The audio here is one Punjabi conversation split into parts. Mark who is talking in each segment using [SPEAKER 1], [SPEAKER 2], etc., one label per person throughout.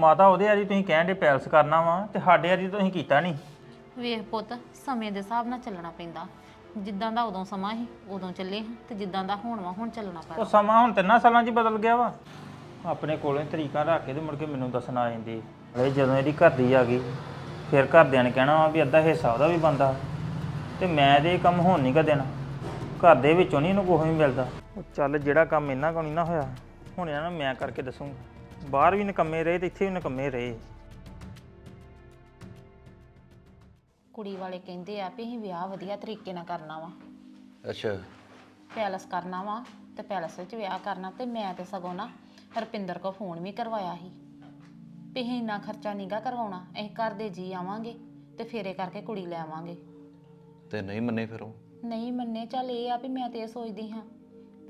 [SPEAKER 1] ਮਾਤਾ ਉਹਦੇ ਵਾਲੀ ਤੁਸੀਂ ਕਹਿਣ ਦੇ ਪੈਲਸ ਕਰਨਾ ਵਾ ਤੇ ਸਾਡੇ ਵਾਲੀ ਤੁਸੀਂ ਕੀਤਾ ਨਹੀਂ।
[SPEAKER 2] ਵੇਖ ਪੁੱਤ ਸਮੇਂ ਦੇ ਹਿਸਾਬ ਨਾਲ ਚੱਲਣਾ ਪੈਂਦਾ। ਜਿੱਦਾਂ ਦਾ ਉਦੋਂ ਸਮਾਂ ਸੀ ਉਦੋਂ ਚੱਲੇ ਹਾਂ ਤੇ ਜਿੱਦਾਂ ਦਾ ਹੁਣ ਵਾ ਹੁਣ ਚੱਲਣਾ
[SPEAKER 1] ਉਹ
[SPEAKER 2] ਪੈਣਾ
[SPEAKER 1] ਸਮਾਂ ਹੁਣ ਤਿੰਨਾਂ ਸਾਲਾਂ 'ਚ ਹੀ ਬਦਲ ਗਿਆ ਵਾ। ਆਪਣੇ ਕੋਲੇ ਤਰੀਕਾ ਰੱਖ ਕੇ ਤੇ ਮੁੜ ਕੇ ਮੈਨੂੰ ਦੱਸਣ ਆ ਜਾਂਦੀ। ਅਰੇ ਜਦੋਂ ਇਹਦੀ ਘਰ ਦੀ ਆ ਗਈ ਫਿਰ ਘਰਦਿਆਂ ਨੇ ਕਹਿਣਾ ਵਾ ਵੀ ਅੱਧਾ ਹਿੱਸਾ ਉਹਦਾ ਵੀ ਬੰਦਾ ਤੇ ਮੈਂ ਤੇ ਇਹ ਕੰਮ ਹੋਣ ਨਹੀਂ ਗਾ ਦੇਣਾ। ਘਰ ਦੇ ਵਿੱਚੋਂ ਨਹੀਂ ਇਹਨੂੰ ਕੁਛ ਵੀ ਮਿਲਦਾ। ਉਹ ਚੱਲ ਜਿਹੜਾ ਕੰਮ ਇਹਨਾਂ ਕੋਲ ਨਹੀਂ ਨਾ ਹੋਇਆ ਹੁਣ ਇਹਨਾਂ ਨੂੰ ਮੈਂ ਕਰਕੇ ਦੱਸੂਗਾ। ਬਾਹਰ ਵੀ ਨਿਕੰਮੇ ਰਹੇ ਤੇ ਇੱਥੇ ਵੀ ਨਿਕੰਮੇ ਰਹੇ।
[SPEAKER 2] ਕੁੜੀ ਵਾਲੇ ਕਹਿੰਦੇ ਆ ਵੀ ਅਸੀਂ ਵਿਆਹ ਵਧੀਆ ਤਰੀਕੇ ਨਾਲ ਕਰਨਾ ਵਾ।
[SPEAKER 3] ਅੱਛਾ।
[SPEAKER 2] ਪੈਲਸ ਕਰਨਾ ਵਾ ਤੇ ਪੈਲਸ ਵਿੱਚ ਵਿਆਹ ਕਰਨਾ ਤੇ ਮੈਂ ਤੇ ਸਗੋਂ ਨਾ ਹਰਪਿੰਦਰ ਕੋ ਫੋਨ ਵੀ ਕਰਵਾਇਆ ਸੀ ਵੀ ਅਸੀਂ ਇੰਨਾ ਖਰਚਾ ਨਹੀਂਗਾ ਕਰਵਾਉਣਾ ਅਸੀਂ ਘਰ ਦੇ ਜੀ ਆਵਾਂਗੇ ਤੇ ਫੇਰੇ ਕਰਕੇ ਕੁੜੀ ਲੈ ਆਵਾਂਗੇ।
[SPEAKER 3] ਤੇ ਨਹੀਂ ਮੰਨੇ ਫਿਰ ਉਹ?
[SPEAKER 2] ਨਹੀਂ ਮੰਨੇ ਚੱਲ ਇਹ ਆ ਵੀ ਮੈਂ ਤੇ ਇਹ ਸੋਚਦੀ ਹਾਂ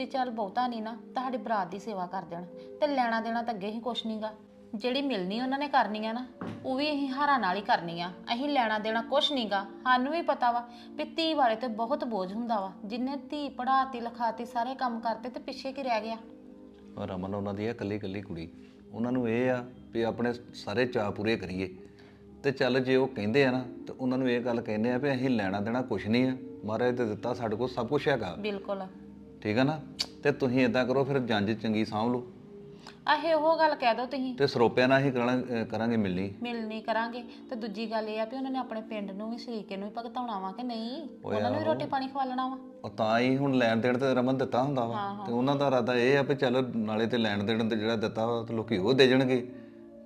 [SPEAKER 2] ਵੀ ਚੱਲ ਬਹੁਤਾ ਨਹੀਂ ਨਾ ਤੁਹਾਡੀ ਬਰਾਤ ਦੀ ਸੇਵਾ ਕਰ ਦੇਣ। ਤੇ ਲੈਣਾ ਦੇਣਾ ਤਾਂ ਅੱਗੇ ਹੀ ਕੁਛ ਨਹੀਂਗਾ ਜਿਹੜੀ ਮਿਲਣੀ ਉਹਨਾਂ ਨੇ ਕਰਨੀ ਆ ਨਾ ਉਹ ਵੀ ਅਸੀਂ ਹਾਰਾਂ ਨਾਲ ਹੀ ਕਰਨੀ ਆ ਅਸੀਂ ਲੈਣਾ ਦੇਣਾ ਕੁਛ ਨਹੀਂਗਾ ਸਾਨੂੰ ਵੀ ਪਤਾ ਵਾ ਵੀ ਧੀ ਵਾਲੇ ਤੇ ਬਹੁਤ ਬੋਝ ਹੁੰਦਾ ਵਾ। ਜਿੰਨੇ ਧੀ ਪੜਾਤੀ ਲਿਖਾਤੀ ਸਾਰੇ ਕੰਮ ਕਰਤੇ ਤੇ ਪਿੱਛੇ ਕੀ ਰਹਿ ਗਿਆ?
[SPEAKER 3] ਉਹ ਰਮਨ ਉਹਨਾਂ ਦੀ ਆ ਇਕੱਲੀ ਇਕੱਲੀ ਕੁੜੀ ਉਹਨਾਂ ਨੂੰ ਇਹ ਆ ਵੀ ਆਪਣੇ ਸਾਰੇ ਚਾਅ ਪੂਰੇ ਕਰੀਏ। ਤੇ ਚੱਲ ਜੇ ਉਹ ਕਹਿੰਦੇ ਆ ਨਾ ਤੇ ਉਹਨਾਂ ਨੂੰ ਇਹ ਗੱਲ ਕਹਿੰਦੇ ਆ ਵੀ ਅਸੀਂ ਲੈਣਾ ਦੇਣਾ ਕੁਛ ਨਹੀਂ ਆ। ਮਹਾਰਾਜ ਤੇ ਦਿੱਤਾ ਸਾਡੇ ਕੋਲ ਸਭ ਕੁਝ ਹੈਗਾ।
[SPEAKER 2] ਬਿਲਕੁਲ।
[SPEAKER 3] ਠੀਕ ਆ ਨਾ? ਤੇ ਤੁਸੀਂ ਇਦਾਂ ਕਰੋ ਫਿਰ ਜੰਜ ਚੰਗੀ ਸਾਂਭ ਲਓ।
[SPEAKER 2] ਆਹੇ ਉਹ ਗੱਲ ਕਹਿ ਦੋ ਤੁਸੀਂ।
[SPEAKER 3] ਤੇ ਸਰੋਪਿਆਂ ਨਾਲ ਹੀ ਕਰਾਂ- ਕਰਾਂਗੇ ਮਿਲਣੀ।
[SPEAKER 2] ਮਿਲਣੀ ਕਰਾਂਗੇ। ਤੇ ਦੂਜੀ ਗੱਲ ਇਹ ਆ ਵੀ ਉਹਨਾਂ ਨੇ ਆਪਣੇ ਪਿੰਡ ਨੂੰ ਵੀ ਸ਼ਰੀਕੇ ਨੂੰ ਵੀ ਭਗਤਾਉਣਾ ਵਾ ਕਿ ਨਹੀਂ? ਉਹਨਾਂ ਨੂੰ ਵੀ ਰੋਟੀ ਪਾਣੀ ਖਵਾਲਣਾ ਵਾ।
[SPEAKER 3] ਉਹ ਤਾਂ ਹੀ ਹੁਣ ਲੈਣ ਦੇਣ ਤੇ ਰਮਨ ਦਿੱਤਾ ਹੁੰਦਾ ਵਾ। ਤੇ ਉਹਨਾਂ ਦਾ ਇਰਾਦਾ ਇਹ ਆ ਵੀ ਚੱਲ ਨਾਲੇ ਤੇ ਲੈਣ ਦੇਣ ਤੇ ਜਿਹੜਾ ਦਿੱਤਾ ਵਾ ਤੇ ਲੋਕੀ ਉਹ ਦੇ ਜਾਣਗੇ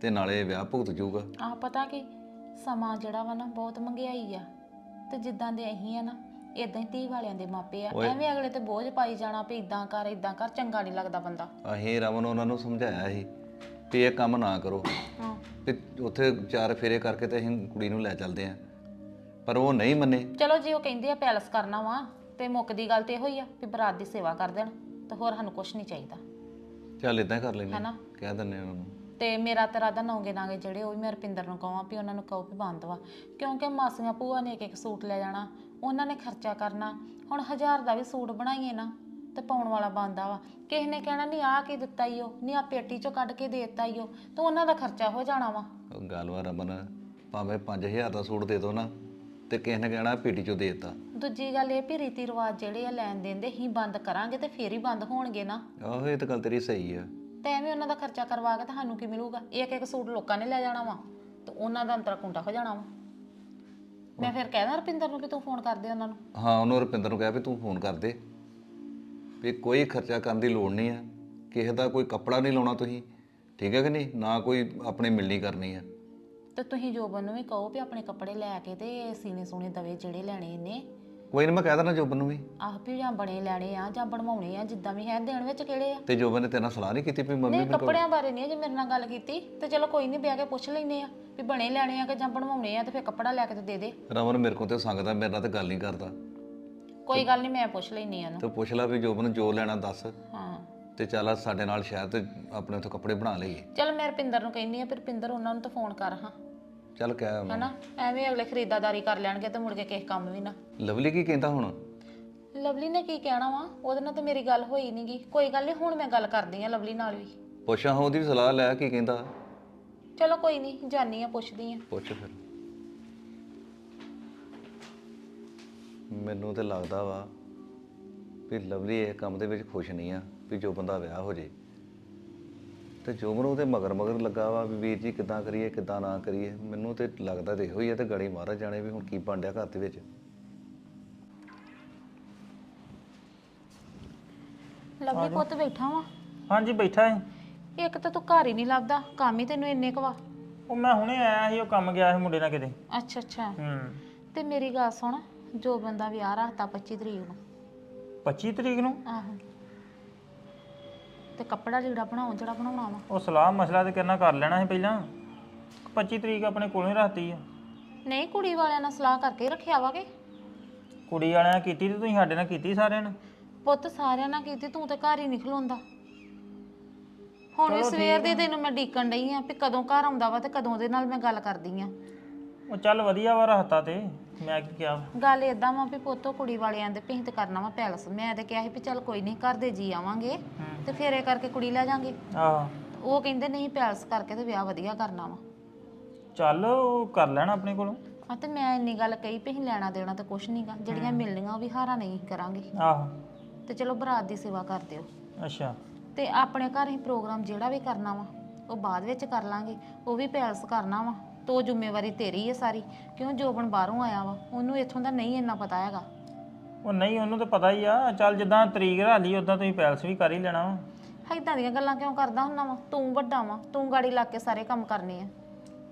[SPEAKER 3] ਤੇ ਨਾਲੇ ਵਿਆਹ ਭੁਗਤ ਜਾਊਗਾ।
[SPEAKER 2] ਆਹ ਪਤਾ ਕਿ ਸਮਾਂ ਜਿਹੜਾ ਵਾ ਨਾ ਬਹੁਤ ਮਹਿੰਗਾਈ ਆ। ਤੇ ਜਿੱਦਾਂ ਦੇ ਅਸੀਂ ਆ ਨਾ ਇਦਾਂ ਹੀ ਧੀ ਵਾਲਿਆਂ ਦੇ ਮਾਪੇ ਆ। ਐਵੇਂ ਅਗਲੇ ਤੇ ਬੋਝ ਪਾਈ ਜਾਣਾ ਵੀ ਇਦਾਂ ਕਰ ਇਦਾਂ ਕਰ ਚੰਗਾ ਨਹੀਂ ਲੱਗਦਾ ਬੰਦਾ।
[SPEAKER 3] ਅਸੀਂ ਰਮਨ ਉਹਨਾਂ ਨੂੰ ਸਮਝਾਇਆ ਸੀ ਵੀ ਇਹ ਕੰਮ ਨਾ ਕਰੋ।
[SPEAKER 2] ਹਾਂ।
[SPEAKER 3] ਵੀ ਉੱਥੇ ਚਾਰ ਫੇਰੇ ਕਰਕੇ ਤੇ ਅਸੀਂ ਕੁੜੀ ਨੂੰ ਲੈ ਚੱਲਦੇ ਆਂ ਪਰ ਉਹ ਨਹੀਂ ਮੰਨੇ।
[SPEAKER 2] ਚਲੋ ਜੇ ਉਹ ਕਹਿੰਦੇ ਆ ਪੈਲਸ ਕਰਨਾ ਵਾ ਤੇ ਮੁੱਕਦੀ ਗੱਲ ਤੇ ਇਹੋ ਹੀ ਆ ਵੀ ਬਰਾਤ ਦੀ ਸੇਵਾ ਕਰ ਦੇਣ ਤੇ ਹੋਰ ਸਾਨੂੰ ਕੁਝ ਨਹੀਂ ਚਾਹੀਦਾ।
[SPEAKER 3] ਚੱਲ ਇਦਾਂ ਕਰ ਲੈਂਦੇ
[SPEAKER 2] ਹੈਨਾ?
[SPEAKER 3] ਆਂ। ਕਹਿ ਦਿੰਦੇ ਉਹਨਾਂ। ਨੂੰ
[SPEAKER 2] ਤੇ ਮੇਰਾ ਤੇਰਾ ਦਾ ਨੌਂਗੇ ਨਾਂਗੇ ਜਿਹੜੇ ਉਹ ਵੀ ਮੈਂ ਰਪਿੰਦਰ ਨੂੰ ਕਹਾਂ ਵੀ ਉਹਨਾਂ ਨੂੰ ਕਹੋ ਵੀ ਬੰਦ ਵਾ। ਕਿਉਂਕਿ ਮਾਸੀਆਂ ਭੂਆ ਨੇ ਇੱਕ ਇੱਕ ਸੂਟ ਲੈ ਜਾਣਾ ਉਹਨਾਂ ਨੇ ਖਰਚਾ ਕਰਨਾ। ਹੁਣ ਹਜ਼ਾਰ ਦਾ ਵੀ ਸੂਟ ਬਣਾਈਏ ਨਾ ਤੇ ਪਾਉਣ ਵਾਲਾ ਬੰਦਾ ਵਾ। ਕਿਸੇ ਨੇ ਕਹਿਣਾ ਨਹੀਂ ਆਹ ਕੀ ਦਿੱਤਾ ਈ ਉਹ ਨਹੀਂ ਆ ਪੇਟੀ ਚੋਂ ਕੱਢ ਕੇ ਦੇ ਦਿੱਤਾ ਈ ਉਹ ਤੇ ਉਹਨਾਂ ਦਾ ਖਰਚਾ ਹੋ ਜਾਣਾ ਵਾ।
[SPEAKER 3] ਉਹ ਗੱਲ ਵਾ ਰਮਨ ਭਾਵੇਂ 5000 ਦਾ ਸੂਟ ਦੇ ਦੋ ਨਾ ਤੇ ਕਿਸੇ ਨੇ ਕਹਿਣਾ ਪੇਟੀ ਚੋਂ ਦੇ ਦਿੱਤਾ।
[SPEAKER 2] ਦੂਜੀ ਗੱਲ ਇਹ ਵੀ ਰੀਤੀ ਰਿਵਾਜ ਜਿਹੜੇ ਆ ਲੈਣ ਦੇਣ ਦੇ ਹੀ ਬੰਦ ਕਰਾਂਗੇ ਤੇ ਫੇਰ ਹੀ ਬੰਦ ਹੋਣਗੇ ਨਾ।
[SPEAKER 3] ਆਹੋ ਇਹ ਤਾਂ ਗੱਲ ਤੇਰੀ ਸਹੀ ਆ।
[SPEAKER 2] ਤੇ ਐਵੇਂ ਉਹਨਾਂ ਦਾ ਖਰਚਾ ਕਰਵਾ ਕੇ ਤੁਹਾਨੂੰ ਕੀ ਮਿਲੂਗਾ? ਇੱਕ ਇੱਕ ਸੂਟ ਲੋਕਾਂ ਨੇ ਲੈ ਜਾਣਾ ਵਾ ਤੇ ਉਹਨਾਂ ਦਾ ਅੰਤਰਾ ਕੁੰਡਾ ਹੋ ਜਾਣਾ ਵਾ। ਮੈਂ ਫਿਰ ਕਹਿਦਾ ਰਪਿੰਦਰ ਨੂੰ ਵੀ ਤੂੰ ਫੋਨ ਕਰ ਦੇ ਉਹਨਾਂ ਨੂੰ।
[SPEAKER 3] ਹਾਂ ਉਹਨੂੰ ਰੁਪਿੰਦਰ ਨੂੰ ਕਿਹਾ ਵੀ ਤੂੰ ਫੋਨ ਕਰ ਦੇ। ਵੀ ਕੋਈ ਖਰਚਾ ਕਰਨ ਦੀ ਲੋੜ ਨਹੀਂ ਆ। ਕਿਸੇ ਦਾ ਕੋਈ ਕੱਪੜਾ ਨਹੀਂ ਲਾਉਣਾ ਤੁਸੀਂ। ਠੀਕ ਹੈ ਕਿ ਨਹੀਂ? ਨਾ ਕੋਈ ਆਪਣੇ ਮਿਲਣੀ ਕਰਨੀ ਆ।
[SPEAKER 2] ਤੇ ਤੁਸੀਂ ਜੋਬਨ ਨੂੰ ਵੀ ਕਹੋ ਵੀ ਆਪਣੇ ਕੱਪੜੇ ਲੈ ਕੇ ਤੇ ਸੀਨੇ ਸੋਨੇ ਦਵੇ ਜਿਹੜੇ ਲੈਣੇ ਇਹਨੇ।
[SPEAKER 3] ਕੋਈ ਨਹੀਂ ਮੈਂ ਕਹਿ ਦੇਣਾ ਜੋਬਨ ਨੂੰ ਵੀ।
[SPEAKER 2] ਆਹ ਵੀ ਜਾਂ ਬਣੇ ਲੈਣੇ ਆ ਜਾਂ ਬਣਵਾਉਣੇ ਆ ਜਿੱਦਾਂ ਵੀ ਹੈ ਦੇਣ ਵਿੱਚ ਕਿਹੜੇ ਆ?
[SPEAKER 3] ਤੇ ਜੋਬਨ ਨੇ ਤੇਰੇ ਨਾਲ ਸਲਾਹ ਨਹੀਂ ਕੀਤੀ ਵੀ ਮੰਮੀ
[SPEAKER 2] ਨਹੀਂ ਕੱਪੜਿਆਂ ਬਾਰੇ ਨਹੀਂ ਜੇ ਮੇਰੇ ਨਾਲ ਗੱਲ ਕੀਤੀ। ਤੇ ਚਲੋ ਕੋਈ ਨਹੀਂ ਬਿਆ ਕੇ ਪੁੱਛ ਲੈਨੇ ਆ ਵੀ ਬਣੇ ਲੈਣੇ ਆ ਕਿ ਜਾਂ ਬਣਵਾਉਣੇ ਆ ਤੇ ਫਿਰ ਕੱਪੜਾ ਲੈ ਕੇ ਤੇ ਦੇ ਦੇ।
[SPEAKER 3] ਰਮਨ ਮੇਰੇ ਕੋਲ ਤੇ ਸੰਗਦਾ ਮੇਰੇ ਨਾਲ ਤੇ ਗੱਲ ਨਹੀਂ ਕਰਦਾ।
[SPEAKER 2] ਕੋਈ ਗੱਲ ਨਹੀਂ ਮੈਂ ਪੁੱਛ ਲੈਨੀ ਆ ਉਹਨੂੰ।
[SPEAKER 3] ਤੇ ਪੁੱਛ ਲੈ ਵੀ ਜੋਬਨ ਜੋ ਲੈਣਾ ਦੱਸ।
[SPEAKER 2] ਹਾਂ।
[SPEAKER 3] ਤੇ ਚੱਲ ਸਾਡੇ ਨਾਲ ਸ਼ਹਿਰ ਤੇ ਆਪਣੇ ਉੱਥੇ ਕੱਪੜੇ ਬਣਾ ਲਈਏ।
[SPEAKER 2] ਚਲ ਮੈਂ ਰਪਿੰਦਰ ਨੂੰ ਕਹਿੰਨੀ ਆ ਫਿਰ ਰਪਿੰਦਰ ਉਹਨਾਂ ਨੂੰ ਤਾਂ ਫੋਨ ਕਰ ਹਾਂ।
[SPEAKER 3] ਚੱਲ ਕਹਿ ਉਹਨੂੰ।
[SPEAKER 2] ਹਨਾ? ਐਵੇਂ ਅਗਲੇ ਖਰੀਦਦਾਰੀ ਕਰ ਲੈਣਗੇ ਤੇ ਮੁੜ ਕੇ ਕਿਸੇ ਕੰਮ ਵੀ ਨਾ।
[SPEAKER 3] ਲਵਲੀ ਕੀ ਕਹਿੰਦਾ ਹੁਣ?
[SPEAKER 2] ਲਵਲੀ ਨੇ ਕੀ ਕਹਿਣਾ ਵਾ? ਉਹਦੇ ਨਾਲ ਤਾਂ ਮੇਰੀ ਗੱਲ ਹੋਈ ਨਹੀਂਗੀ ਕੋਈ ਗੱਲ ਨਹੀਂ ਹੁਣ ਮੈਂ ਗੱਲ ਕਰਦੀ ਆ ਲਵਲੀ ਨਾਲ ਵੀ।
[SPEAKER 3] ਪੁੱਛਾਂ ਉਹਦੀ ਵੀ ਸਲਾਹ ਲੈ ਕੀ ਕਹਿੰਦਾ?
[SPEAKER 2] ਚਲੋ ਕੋਈ ਨਹੀਂ ਜਾਨੀ ਆ ਪੁੱਛਦੀ ਆ।
[SPEAKER 3] ਪੁੱਛ ਫਿਰ। ਮੈਨੂੰ ਤੇ ਲੱਗਦਾ ਵਾ ਵੀ ਲਵਲੀ ਇਹ ਕੰਮ ਦੇ ਵਿੱਚ ਖੁਸ਼ ਨਹੀਂ ਆ ਵੀ ਜੋ ਬੰਦਾ ਵਿਆਹ ਹੋ ਜੇ। ਤੇ ਜੋਬਨ ਉਹਦੇ ਮਗਰ ਮਗਰ ਲੱਗਾ ਵਾ ਵੀ ਵੀਰ ਜੀ ਕਿੱਦਾਂ ਕਰੀਏ ਕਿੱਦਾਂ ਨਾ ਕਰੀਏ ਮੈਨੂੰ ਤੇ ਲੱਗਦਾ ਤੇ ਇਹੋ ਹੀ ਆ ਤੇ ਗੜੀ ਮਾਰਾ ਜਾਣੇ ਵੀ ਹੁਣ ਕੀ ਬਣ ਡਿਆ ਘਰ ਦੇ ਵਿੱਚ।
[SPEAKER 2] ਲਵਲੀ ਪੁੱਤ ਬੈਠਾ ਵਾ।
[SPEAKER 1] ਹਾਂਜੀ ਬੈਠਾ ਹੈ।
[SPEAKER 2] ਇੱਕ ਤਾਂ ਤੂੰ ਘਰ ਹੀ ਨਹੀਂ ਲੱਭਦਾ ਕੰਮ ਹੀ ਤੈਨੂੰ ਇੰਨੇ ਕੁ ਵਾ।
[SPEAKER 1] ਉਹ ਮੈਂ ਹੁਣੇ ਆਇਆ ਸੀ ਉਹ ਕੰਮ ਗਿਆ ਸੀ ਮੁੰਡੇ ਨਾਲ ਕਿਤੇ।
[SPEAKER 2] ਅੱਛਾ ਅੱਛਾ।
[SPEAKER 1] ਹੂੰ।
[SPEAKER 2] ਤੇ ਮੇਰੀ ਗੱਲ ਸੁਣ ਜੋ ਬੰਦਾ ਵਿਆਹ ਰੱਖਤਾ 25 ਤਰੀਕ ਨੂੰ।
[SPEAKER 1] 25 ਤਰੀਕ ਨੂੰ?
[SPEAKER 2] ਆਹੋ। ਤੇ ਕੱਪੜਾ ਜਿਹੜਾ ਬਣਾਉਣ ਜਿਹੜਾ ਬਣਾਉਣਾ ਵਾ।
[SPEAKER 1] ਉਹ ਸਲਾਹ ਮਸਲਾ ਤੇ ਕਰਨਾ ਕਰ ਲੈਣਾ ਸੀ ਪਹਿਲਾਂ? 25 ਤਰੀਕ ਆਪਣੇ ਕੋਲੋਂ ਹੀ ਰੱਖਤੀ ਆ।
[SPEAKER 2] ਨਹੀਂ ਕੁੜੀ ਵਾਲਿਆਂ ਨਾਲ ਸਲਾਹ ਕਰਕੇ ਰੱਖਿਆ ਵਾ ਕਿ?
[SPEAKER 1] ਕੁੜੀ ਵਾਲਿਆਂ ਨੇ ਕੀਤੀ ਤੇ ਤੁਸੀਂ ਸਾਡੇ ਨਾਲ ਕੀਤੀ ਸਾਰਿਆਂ ਨੇ
[SPEAKER 2] ਪੁੱਤ ਸਾਰਿਆਂ ਨਾਲ ਕੀਤੀ ਤੂੰ ਤੇ ਘਰ ਹੀ ਨਹੀਂ ਖਲੋਂਦਾ। ਹੁਣ ਵੀ ਸਵੇਰ ਦੇ ਤੈਨੂੰ ਮੈਂ ਡੀਕਣ ਡਈ ਆ ਵੀ ਕਦੋਂ ਘਰ ਆਉਂਦਾ ਵਾ ਤੇ ਕਦੋਂ ਉਹਦੇ ਨਾਲ ਮੈਂ ਗੱਲ ਕਰਦੀ ਆ।
[SPEAKER 1] ਉਹ ਚੱਲ ਵਧੀਆ ਵਾ ਰੱਖਤਾ ਤੇ। ਮੈਂ ਕੀ ਕਿਹਾ
[SPEAKER 2] ਗੱਲ ਏਦਾਂ ਵਾ ਵੀ ਪੁੱਤੋ ਕੁੜੀ ਵਾਲਿਆਂ ਦੇ ਪਿੰਤ ਕਰਨਾ ਵਾ ਪੈਲਸ। ਮੈਂ ਤੇ ਕਿਹਾ ਸੀ ਵੀ ਚੱਲ ਕੋਈ ਨਹੀਂ ਘਰ ਦੇ ਜੀ ਆਵਾਂਗੇ ਤੇ ਫੇਰੇ ਕਰਕੇ ਕੁੜੀ ਲੈ ਜਾਾਂਗੇ।
[SPEAKER 1] ਆਹ।
[SPEAKER 2] ਉਹ ਕਹਿੰਦੇ ਨਹੀਂ ਪੈਲਸ ਕਰਕੇ ਤੇ ਵਿਆਹ ਵਧੀਆ ਕਰਨਾ ਵਾ।
[SPEAKER 1] ਚੱਲ ਉਹ ਕਰ ਲੈਣਾ ਆਪਣੇ ਕੋਲੋਂ।
[SPEAKER 2] ਆ ਤੇ ਮੈਂ ਇੰਨੀ ਗੱਲ ਕਹੀ ਵੀ ਅਸੀਂ ਲੈਣਾ ਦੇਣਾ ਤਾਂ ਕੁਛ ਨਹੀਂਗਾ ਜਿਹੜੀਆਂ ਮਿਲਣੀਆਂ ਉਹ ਵੀ ਹਾਰਾ ਨਹੀਂ ਕਰਾਂਗੇ।
[SPEAKER 1] ਆਹੋ।
[SPEAKER 2] ਤੇ ਚਲੋ ਬਰਾਤ ਦੀ ਸੇਵਾ ਕਰ ਦਿਓ।
[SPEAKER 1] ਅੱਛਾ।
[SPEAKER 2] ਤੇ ਆਪਣੇ ਘਰ ਹੀ ਪ੍ਰੋਗਰਾਮ ਜਿਹੜਾ ਵੀ ਕਰਨਾ ਵਾ ਉਹ ਬਾਅਦ ਵਿੱਚ ਕਰ ਲਾਂਗੇ। ਉਹ ਵੀ ਪੈਲਸ ਕਰਨਾ ਵਾ। ਤੋ ਜ਼ਿੰਮੇਵਾਰੀ ਤੇਰੀ ਹੈ ਸਾਰੀ। ਕਿਉਂ ਜੋਬਨ ਬਾਹਰੋਂ ਆਇਆ ਵਾ? ਉਹਨੂੰ ਇੱਥੋਂ ਦਾ ਨਹੀਂ ਇੰਨਾ ਪਤਾ ਹੈਗਾ।
[SPEAKER 1] ਉਹ ਨਹੀਂ ਉਹਨੂੰ ਤਾਂ ਪਤਾ ਹੀ ਆ। ਚੱਲ ਜਿੱਦਾਂ ਤਰੀਕ ਰਾਲੀ ਉਦਾਂ ਤੁਸੀਂ ਪੈਲਸ ਵੀ ਕਰ ਹੀ ਲੈਣਾ ਵਾ।
[SPEAKER 2] ਏਦਾਂ ਦੀਆਂ ਗੱਲਾਂ ਕਿਉਂ ਕਰਦਾ ਹੁੰਨਾ ਵਾ? ਤੂੰ ਵੱਡਾ ਵਾ ਤੂੰ ਗਾੜੀ ਲਾ ਕੇ ਸਾਰੇ ਕੰਮ ਕਰਨੇ ਆ।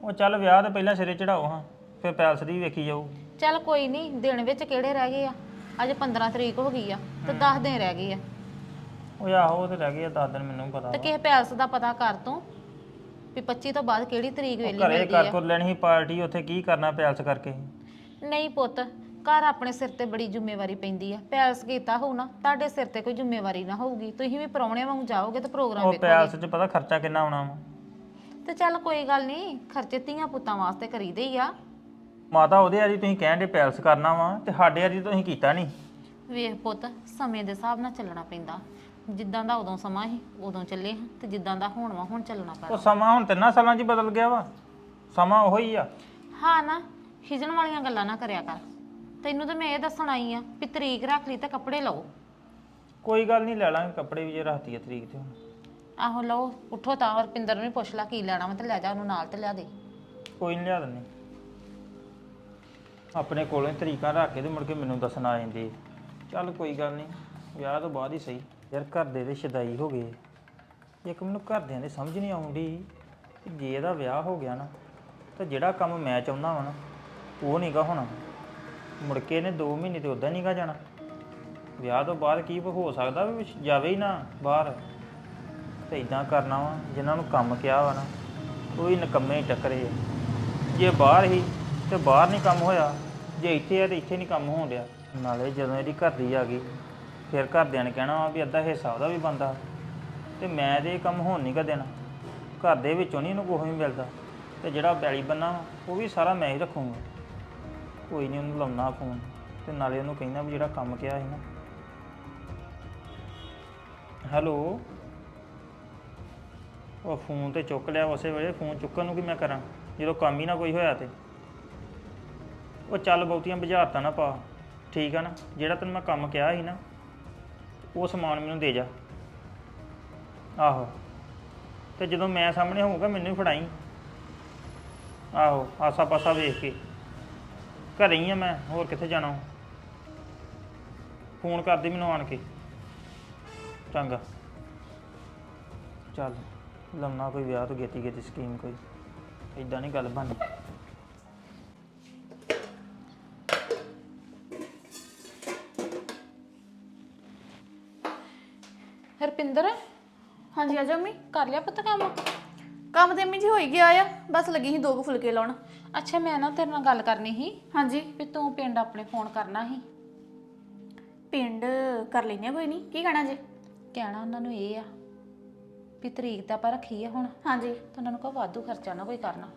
[SPEAKER 1] ਉਹ ਚੱਲ ਵਿਆਹ ਤੇ ਪਹਿਲਾਂ ਸਿਰੇ ਚੜਾਓ ਹਾਂ ਫਿਰ ਪੈਲਸ ਦੀ ਵੇਖੀ ਜਾਊ।
[SPEAKER 2] ਚੱਲ ਕੋਈ ਨਹੀਂ ਦਿਨ ਵਿੱਚ ਕਿਹੜੇ ਰਹਿ ਗਏ ਆ? ਅੱਜ 15 ਤਰੀਕ ਹੋ ਗਈ ਆ ਤੇ 10 ਦਿਨ ਰਹਿ ਗਏ ਆ।
[SPEAKER 1] ਉਹ ਆਹੋ ਉਹ ਤੇ ਰਹਿ ਗਏ ਆ 10 ਦਿਨ ਮੈਨੂੰ ਵੀ ਪਤਾ
[SPEAKER 2] ਤੇ। ਕਿਸੇ ਪੈਲਸ ਦਾ ਪਤਾ ਕਰ ਤੂੰ। ਵੀ 25 ਤੋਂ ਬਾਅਦ ਕਿਹੜੀ ਤਰੀਕ ਵੇਲੀ
[SPEAKER 1] ਘਰੇ
[SPEAKER 2] ਮਿਲਦੀ
[SPEAKER 1] ਕਰ
[SPEAKER 2] ਆ?
[SPEAKER 1] ਕਰ ਲੈਣੀ ਸੀ ਪਾਰਟੀ ਉੱਥੇ ਕੀ ਕਰਨਾ ਪੈਲਸ ਕਰਕੇ?
[SPEAKER 2] ਨਹੀਂ ਪੁੱਤ ਘਰ ਆਪਣੇ ਸਿਰ ਤੇ ਬੜੀ ਜ਼ਿੰਮੇਵਾਰੀ ਪੈਂਦੀ ਆ। ਪੈਲਸ ਕੀਤਾ ਹੋਊ ਨਾ ਤੁਹਾਡੇ ਸਿਰ ਤੇ ਕੋਈ ਜ਼ਿੰਮੇਵਾਰੀ ਨਾ ਹੋਊਗੀ। ਤੁਸੀਂ ਵੀ ਪਰੌਣੇ ਵਾਂਗੂ ਜਾਓਗੇ ਤੇ ਪ੍ਰੋਗਰਾਮ
[SPEAKER 1] ਉਹ
[SPEAKER 2] ਵੇਖੋਗੇ।
[SPEAKER 1] ਪੈਲਸ 'ਚ ਪਤਾ ਖਰਚਾ ਕਿੰਨਾ ਆਉਣਾ ਵਾ?
[SPEAKER 2] ਤੇ ਚੱਲ ਕੋਈ ਗੱਲ ਨਹੀਂ ਖਰਚੇ ਧੀਆਂ ਪੁੱਤਾਂ ਵਾਸਤੇ ਕਰੀਦੇ ਹੀ ਆ।
[SPEAKER 1] ਮਾਤਾ ਉਹਦੇ ਆਰੀ ਤੁਸੀਂ ਕਹਿਣ ਦੇ ਪੈਲਸ ਕਰਨਾ ਵਾ ਤੇ ਸਾਡੇ ਆਰੀ ਤੁਸੀਂ ਕੀਤਾ ਨਹੀਂ।
[SPEAKER 2] ਵੇਖ ਪੁੱਤ ਸਮੇਂ ਦੇ ਹਿਸਾਬ ਨਾਲ ਚੱਲਣਾ ਪੈਂਦਾ। ਜਿੱਦਾਂ ਦਾ ਉਦੋਂ ਸਮਾਂ ਸੀ ਉਦੋਂ ਚੱਲੇ ਹਾਂ ਤੇ ਜਿੱਦਾਂ ਦਾ ਹੁਣ ਵਾ ਹੁਣ ਚੱਲਣਾ
[SPEAKER 1] ਉਹ
[SPEAKER 2] ਪੈਣਾ
[SPEAKER 1] ਸਮਾਂ ਹੁਣ ਤਿੰਨਾਂ ਸਾਲਾਂ 'ਚ ਹੀ ਬਦਲ ਗਿਆ ਵਾ। ਸਮਾਂ ਉਹੀ ਆ।
[SPEAKER 2] ਹਾਂ ਨਾ ਖਿਜਣ ਵਾਲੀਆਂ ਗੱਲਾਂ ਨਾ ਕਰਿਆ ਕਰ। ਤੈਨੂੰ ਤਾਂ ਮੈਂ ਇਹ ਦੱਸਣ ਆਈ ਆ ਵੀ ਤਰੀਕ ਰੱਖ ਲਈ ਤੇ ਕੱਪੜੇ ਲਓ।
[SPEAKER 1] ਕੋਈ ਗੱਲ ਨਹੀਂ ਲੈ ਲਾਂਗੇ ਕੱਪੜੇ ਵੀ ਜੇ ਰੱਖਤੀ ਆ ਤਰੀਕ ਤੇ ਹੁਣ।
[SPEAKER 2] ਆਹੋ ਲਓ ਉੱਠੋ ਤਾਂ ਔਰ ਪਿੰਦਰ ਨੂੰ ਵੀ ਪੁੱਛ ਲੈ ਕੀ ਲੈਣਾ ਵਾ ਤੇ ਲੈ ਜਾ ਉਹਨੂੰ ਨਾਲ ਤੇ ਲਿਆ ਦੇ।
[SPEAKER 1] ਕੋਈ ਨਹੀਂ ਲਿਆ ਦਿੰਦੇ। ਆਪਣੇ ਕੋਲੋਂ ਹੀ ਤਰੀਕਾ ਰੱਖ ਕੇ ਤੇ ਮੁੜ ਕੇ ਮੈਨੂੰ ਦੱਸਣ ਆ ਜਾਂਦੇ। ਚੱਲ ਕੋਈ ਗੱਲ ਨਹੀਂ ਵਿਆਹ ਤੋਂ ਬਾਅਦ ਹੀ ਸਹੀ। ਯਾਰ ਘਰ ਦੇ ਤੇ ਸ਼ਦਾਈ ਹੋ ਗਏ। ਇੱਕ ਮੈਨੂੰ ਘਰਦਿਆਂ ਦੇ ਸਮਝ ਨਹੀਂ ਆਉਂਦੀ ਕਿ ਜੇ ਇਹਦਾ ਵਿਆਹ ਹੋ ਗਿਆ ਨਾ, ਤਾਂ ਜਿਹੜਾ ਕੰਮ ਮੈਂ ਚਾਹੁੰਦਾ ਵਾਂ ਨਾ, ਉਹ ਨਹੀਂਗਾ ਹੋਣਾ। ਮੁੜ ਕੇ ਇਹਨੇ 2 ਮਹੀਨੇ ਤੇ ਉਦਾਂ ਨਹੀਂਗਾ ਜਾਣਾ। ਵਿਆਹ ਤੋਂ ਬਾਅਦ ਕੀ ਹੋ ਸਕਦਾ ਵੀ ਜਾਵੇ ਹੀ ਨਾ ਬਾਹਰ। ਤੇ ਇਦਾਂ ਕਰਨਾ ਵਾ, ਜਿਨ੍ਹਾਂ ਨੂੰ ਕੰਮ ਕਿਹਾ ਵਾ ਨਾ, ਉਹ ਵੀ ਨਕੰਮੇ ਹੀ ਟੱਕਰੇ ਆ। ਜੇ ਬਾਹਰ ਹੀ ਤੇ ਬਾਹਰ ਨਹੀਂ ਕੰਮ ਹੋਇਆ, ਜੇ ਇੱਥੇ ਆ ਤੇ ਇੱਥੇ ਨਹੀਂ ਕੰਮ ਹੋਣ ਡਿਆ। ਨਾਲੇ ਜਦੋਂ ਇਹਦੀ ਘਰ ਦੀ ਆ ਗਈ ਫਿਰ ਘਰਦਿਆਂ ਨੇ ਕਹਿਣਾ ਵਾ ਵੀ ਅੱਧਾ ਹਿੱਸਾ ਉਹਦਾ ਵੀ ਬੰਦਾ ਤੇ ਮੈਂ ਤੇ ਇਹ ਕੰਮ ਹੋਣ ਨਹੀਂ ਗਾ ਦੇਣਾ। ਘਰ ਦੇ ਵਿੱਚੋਂ ਨਹੀਂ ਇਹਨੂੰ ਕੁਛ ਵੀ ਮਿਲਦਾ। ਤੇ ਜਿਹੜਾ ਬੈਲੀ ਬੰਨਾ ਵਾ, ਉਹ ਵੀ ਸਾਰਾ ਮੈਂ ਹੀ ਰੱਖੂੰਗਾ। ਕੋਈ ਨਹੀਂ ਉਹਨੂੰ ਲਾਉਣਾ ਫੋਨ ਤੇ ਨਾਲੇ ਉਹਨੂੰ ਕਹਿੰਦਾ ਵੀ ਜਿਹੜਾ ਕੰਮ ਕਿਹਾ ਸੀ ਨਾ। ਹੈਲੋ? ਉਹ ਫੋਨ ਤੇ ਚੁੱਕ ਲਿਆ ਉਸੇ ਵੇਲੇ ਫੋਨ ਚੁੱਕਣ ਨੂੰ ਕੀ ਮੈਂ ਕਰਾਂ? ਜਦੋਂ ਕੰਮ ਹੀ ਨਾ ਕੋਈ ਹੋਇਆ ਤੇ। ਉਹ ਚੱਲ ਬਹੁਤੀਆਂ ਬੁਝਾਰਤਾਂ ਨਾ ਪਾ। ਠੀਕ ਆ ਨਾ? ਜਿਹੜਾ ਤੈਨੂੰ ਮੈਂ ਕੰਮ ਕਿਹਾ ਸੀ ਨਾ ਉਹ ਸਮਾਨ ਮੈਨੂੰ ਦੇ ਜਾ। ਆਹੋ। ਤੇ ਜਦੋਂ ਮੈਂ ਸਾਹਮਣੇ ਹੋਊਗਾ, ਮੈਨੂੰ ਹੀ ਫੜਾਈ। ਆਹੋ ਆਸਾ ਪਾਸਾ ਵੇਖ ਕੇ। ਘਰੇ ਹੀ ਆ ਮੈਂ, ਹੋਰ ਕਿੱਥੇ ਜਾਣਾ ਫੋਨ ਕਰਦੀ ਮੈਨੂੰ ਆਣ ਕੇ। ਚੰਗਾ। ਚੱਲ, ਲੰਮਾ ਕੋਈ ਵਿਆਹ ਤੋਂ ਗੇਤੀ ਗੇਤੀ ਸਕੀਮ ਕੋਈ। ਇਦਾਂ ਨਹੀਂ ਗੱਲ ਬਣਨੀ
[SPEAKER 2] ਹਰਪਿੰਦਰ?
[SPEAKER 4] ਹਾਂਜੀ ਆ ਜਾਓ ਮੰਮੀ।
[SPEAKER 2] ਕਰ ਲਿਆ ਪੁੱਤ ਕੰਮ?
[SPEAKER 4] ਕੰਮ ਤੇ ਮੰਮੀ ਜੀ ਹੋ ਹੀ ਗਿਆ ਆ ਬਸ ਲੱਗੀ ਸੀ ਦੋ ਕੁ ਫੁਲਕੇ ਲਾਉਣ।
[SPEAKER 2] ਅੱਛਾ ਮੈਂ ਨਾ ਤੇਰੇ ਨਾਲ ਗੱਲ ਕਰਨੀ ਸੀ
[SPEAKER 4] ਹਾਂਜੀ।
[SPEAKER 2] ਵੀ ਤੂੰ ਪਿੰਡ ਆਪਣੇ ਫੋਨ ਕਰਨਾ ਸੀ।
[SPEAKER 4] ਪਿੰਡ ਕਰ ਲੈਨੇ ਆ ਕੋਈ ਨਹੀਂ। ਕੀ ਕਹਿਣਾ ਜੀ?
[SPEAKER 2] ਕਹਿਣਾ ਉਹਨਾਂ ਨੂੰ ਇਹ ਆ ਵੀ ਤਰੀਕ ਤਾਂ ਆਪਾਂ ਰੱਖੀ ਆ ਹੁਣ।
[SPEAKER 4] ਹਾਂਜੀ।
[SPEAKER 2] ਤੇ ਉਹਨਾਂ ਨੂੰ ਕਹੋ ਵਾਧੂ ਖਰਚਾ ਨਾ ਕੋਈ ਕਰਨਾ।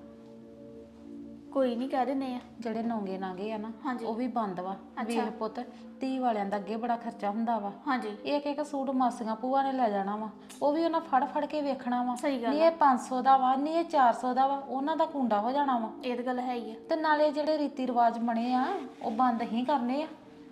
[SPEAKER 4] ਕੋਈ ਨਹੀਂ ਕਹਿ ਆ
[SPEAKER 2] ਜਿਹੜੇ ਨੌਂਗੇ ਨਾਂਗੇ ਆ ਨਾ
[SPEAKER 4] ਹਾਂਜੀ।
[SPEAKER 2] ਉਹ ਵੀ ਬੰਦ ਵਾ ਵੀਰ ਪੁੱਤ ਧੀ ਵਾਲਿਆਂ ਦਾ ਅੱਗੇ ਬੜਾ ਖਰਚਾ ਹੁੰਦਾ ਵਾ।
[SPEAKER 4] ਹਾਂਜੀ।
[SPEAKER 2] ਇੱਕ ਇੱਕ ਸੂਟ ਮਾਸੀਆਂ ਭੂਆ ਨੇ ਲੈ ਜਾਣਾ ਵਾ ਉਹ ਵੀ ਉਹਨਾਂ ਫੜ ਫੜ ਕੇ ਵੇਖਣਾ ਵਾ।
[SPEAKER 4] ਸਹੀ ਗੱਲ
[SPEAKER 2] ਨਹੀਂ ਇਹ 500 ਦਾ ਵਾ ਨਹੀਂ ਇਹ 400 ਦਾ ਵਾ ਉਹਨਾਂ ਦਾ ਕੁੰਡਾ ਹੋ ਜਾਣਾ ਵਾ।
[SPEAKER 4] ਇਹ ਤਾਂ ਗੱਲ ਹੈ ਹੀ ਆ।
[SPEAKER 2] ਤੇ ਨਾਲੇ ਜਿਹੜੇ ਰੀਤੀ ਰਿਵਾਜ ਬਣੇ ਆ ਉਹ ਬੰਦ ਹੀ ਕਰਨੇ ਆ।